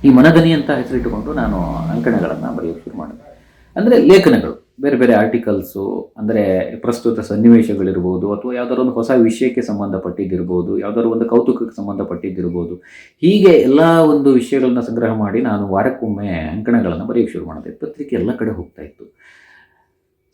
ಈ ಮನದನಿ ಅಂತ ಹೆಸರಿಟ್ಟುಕೊಂಡು ನಾನು ಅಂಕಣಗಳನ್ನು ಬರೆಯೋಕ್ಕೆ ಶುರು ಮಾಡಿದೆ. ಅಂದರೆ ಲೇಖನಗಳು. ಬೇರೆ ಬೇರೆ ಆರ್ಟಿಕಲ್ಸು ಅಂದರೆ ಪ್ರಸ್ತುತ ಸನ್ನಿವೇಶಗಳಿರ್ಬೋದು, ಅಥವಾ ಯಾವ್ದಾದ್ರು ಒಂದು ಹೊಸ ವಿಷಯಕ್ಕೆ ಸಂಬಂಧಪಟ್ಟಿದ್ದಿರ್ಬೋದು, ಯಾವ್ದಾದ್ರು ಒಂದು ಕೌತುಕಕ್ಕೆ ಸಂಬಂಧಪಟ್ಟಿದ್ದಿರ್ಬೋದು, ಹೀಗೆ ಎಲ್ಲ ಒಂದು ವಿಷಯಗಳನ್ನ ಸಂಗ್ರಹ ಮಾಡಿ ನಾನು ವಾರಕ್ಕೊಮ್ಮೆ ಅಂಕಣಗಳನ್ನು ಬರೆಯೋಕ್ಕೆ ಶುರು ಮಾಡಿದೆ. ಪತ್ರಿಕೆ ಎಲ್ಲ ಕಡೆ ಹೋಗ್ತಾ ಇತ್ತು.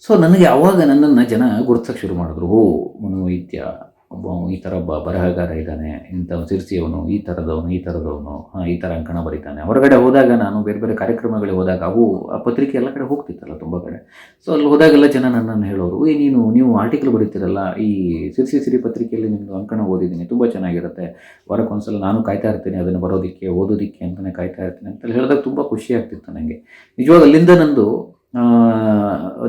ಸೊ ನನಗೆ ಆವಾಗ ನನ್ನನ್ನು ಜನ ಗುರುತಿಸೋಕೆ ಶುರು ಮಾಡಿದ್ರು. ಓ, ಮನೋವೈದ್ಯ ಒಬ್ಬ ಈ ಥರ ಒಬ್ಬ ಬರಹಗಾರ ಇದ್ದಾನೆ, ಇಂಥ ಸಿರ್ಸಿಯವನು, ಈ ಥರದವನು ಈ ಥರದವನು ಹಾಂ, ಈ ಥರ ಅಂಕಣ ಬರೀತಾನೆ. ಹೊರಗಡೆ ಹೋದಾಗ ನಾನು ಬೇರೆ ಬೇರೆ ಕಾರ್ಯಕ್ರಮಗಳಿಗೆ ಹೋದಾಗ ಅವು ಆ ಪತ್ರಿಕೆ ಎಲ್ಲ ಕಡೆ ಹೋಗ್ತಿತ್ತಲ್ಲ ತುಂಬ ಕಡೆ. ಸೊ ಅಲ್ಲಿ ಹೋದಾಗೆಲ್ಲ ಜನ ನನ್ನನ್ನು ಹೇಳೋರು, ಏ, ನೀನು, ನೀವು ಆರ್ಟಿಕಲ್ ಬರೀತಿರಲ್ಲ, ಈ ಸಿರ್ಸಿ ಸಿರಿ ಪತ್ರಿಕೆಯಲ್ಲಿ ನಿಮ್ಮದು ಅಂಕಣ ಓದಿದ್ದೀನಿ, ತುಂಬ ಚೆನ್ನಾಗಿರುತ್ತೆ. ವಾರಕ್ಕೊಂದ್ಸಲ ನಾನು ಕಾಯ್ತಾ ಇರ್ತೀನಿ, ಅದನ್ನು ಬರೋದಕ್ಕೆ, ಓದೋದಕ್ಕೆ ಅಂತಲೇ ಕಾಯ್ತಾ ಇರ್ತೀನಿ ಅಂತ ಹೇಳಿದಾಗ ತುಂಬ ಖುಷಿ ಆಗ್ತಿತ್ತು ನನಗೆ ನಿಜವಾಗ ಅಲ್ಲಿಂದ ನಂದು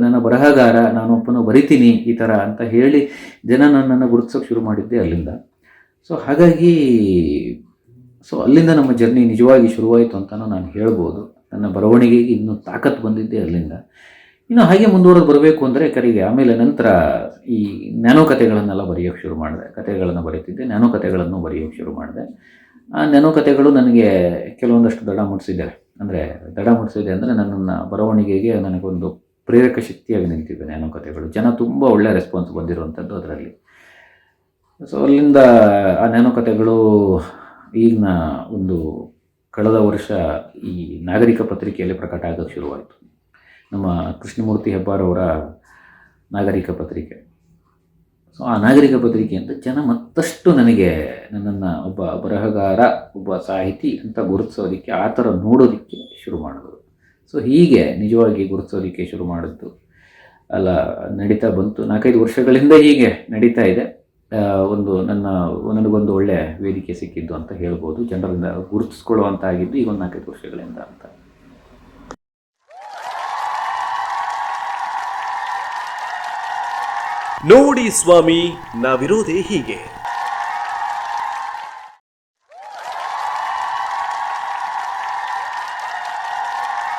ನನ್ನ ಬರಹಗಾರ ನಾನೊಬ್ಬನು ಬರಿತೀನಿ ಈ ಥರ ಅಂತ ಹೇಳಿ ಜನ ನನ್ನನ್ನು ಗುರುತಿಸೋಕೆ ಶುರು ಮಾಡಿದ್ದೆ ಅಲ್ಲಿಂದ. ಸೊ ಹಾಗಾಗಿ ಸೊ ಅಲ್ಲಿಂದ ನಮ್ಮ ಜರ್ನಿ ನಿಜವಾಗಿ ಶುರುವಾಯಿತು ಅಂತಲೂ ನಾನು ಹೇಳ್ಬೋದು. ನನ್ನ ಬರವಣಿಗೆಗೆ ಇನ್ನೂ ತಾಕತ್ತು ಬಂದಿದ್ದೆ ಅಲ್ಲಿಂದ. ಇನ್ನು ಹಾಗೆ ಮುಂದುವರೆದು ಬರಬೇಕು ಅಂದರೆ ಕರೆಗೆ ಆಮೇಲೆ ನಂತರ ಈ ನ್ಯಾನೋ ಕಥೆಗಳನ್ನೆಲ್ಲ ಬರೆಯೋಕ್ಕೆ ಶುರು ಮಾಡಿದೆ. ಕಥೆಗಳನ್ನು ಬರೀತಿದ್ದೆ, ನ್ಯಾನೋ ಕಥೆಗಳನ್ನು ಬರೆಯೋಕ್ಕೆ ಶುರು ಮಾಡಿದೆ. ಆ ನ್ಯಾನೋ ಕಥೆಗಳು ನನಗೆ ಕೆಲವೊಂದಷ್ಟು ದಡ ಮುಟ್ಟಿಸಿದ್ದಾರೆ ಅಂದರೆ ದಡ ಮುಟ್ಟಿಸಿದೆ ಅಂದರೆ ನನ್ನನ್ನು ಬರವಣಿಗೆಗೆ ನನಗೊಂದು ಪ್ರೇರಕ ಶಕ್ತಿಯಾಗಿ ನಿಂತಿದೆ ನಾನು ಕಥೆಗಳು. ಜನ ತುಂಬ ಒಳ್ಳೆಯ ರೆಸ್ಪಾನ್ಸ್ ಬಂದಿರುವಂಥದ್ದು ಅದರಲ್ಲಿ. ಸೊ ಅಲ್ಲಿಂದ ಆ ಕಥೆಗಳು ಈಗಿನ ಒಂದು ಕಳೆದ ವರ್ಷ ಈ ನಾಗರಿಕ ಪತ್ರಿಕೆಯಲ್ಲಿ ಪ್ರಕಟ ಆಗೋಕ್ಕೆ ಶುರುವಾಯಿತು. ನಮ್ಮ ಕೃಷ್ಣಮೂರ್ತಿ ಹೆಬ್ಬಾರವರ ನಾಗರಿಕ ಪತ್ರಿಕೆ. ಸೊ ಆ ನಾಗರಿಕ ಪತ್ರಿಕೆ ಅಂತ ಜನ ಮತ್ತಷ್ಟು ನನಗೆ ನನ್ನನ್ನು ಒಬ್ಬ ಬರಹಗಾರ, ಒಬ್ಬ ಸಾಹಿತಿ ಅಂತ ಗುರುತಿಸೋದಕ್ಕೆ, ಆ ಥರ ನೋಡೋದಕ್ಕೆ ಶುರು ಮಾಡಿದ್ರು. ಸೊ ಹೀಗೆ ನಿಜವಾಗಿ ಗುರುತಿಸೋದಕ್ಕೆ ಶುರು ಮಾಡಿದ್ದು. ಅಲ್ಲ, ನಡೀತಾ ಬಂತು. ನಾಲ್ಕೈದು ವರ್ಷಗಳಿಂದ ಹೀಗೆ ನಡೀತಾ ಇದೆ. ಒಂದು ನನ್ನ, ನನಗೊಂದು ಒಳ್ಳೆಯ ವೇದಿಕೆ ಸಿಕ್ಕಿದ್ದು ಅಂತ ಹೇಳ್ಬೋದು. ಜನರಿಂದ ಗುರುತಿಸ್ಕೊಳ್ಳುವಂಥ ಆಗಿದ್ದು ಈಗ ಒಂದು ನಾಲ್ಕೈದು ವರ್ಷಗಳಿಂದ ಅಂತ. ನೋಡಿ ಸ್ವಾಮಿ ನಾವಿರೋದೇ ಹೀಗೆ.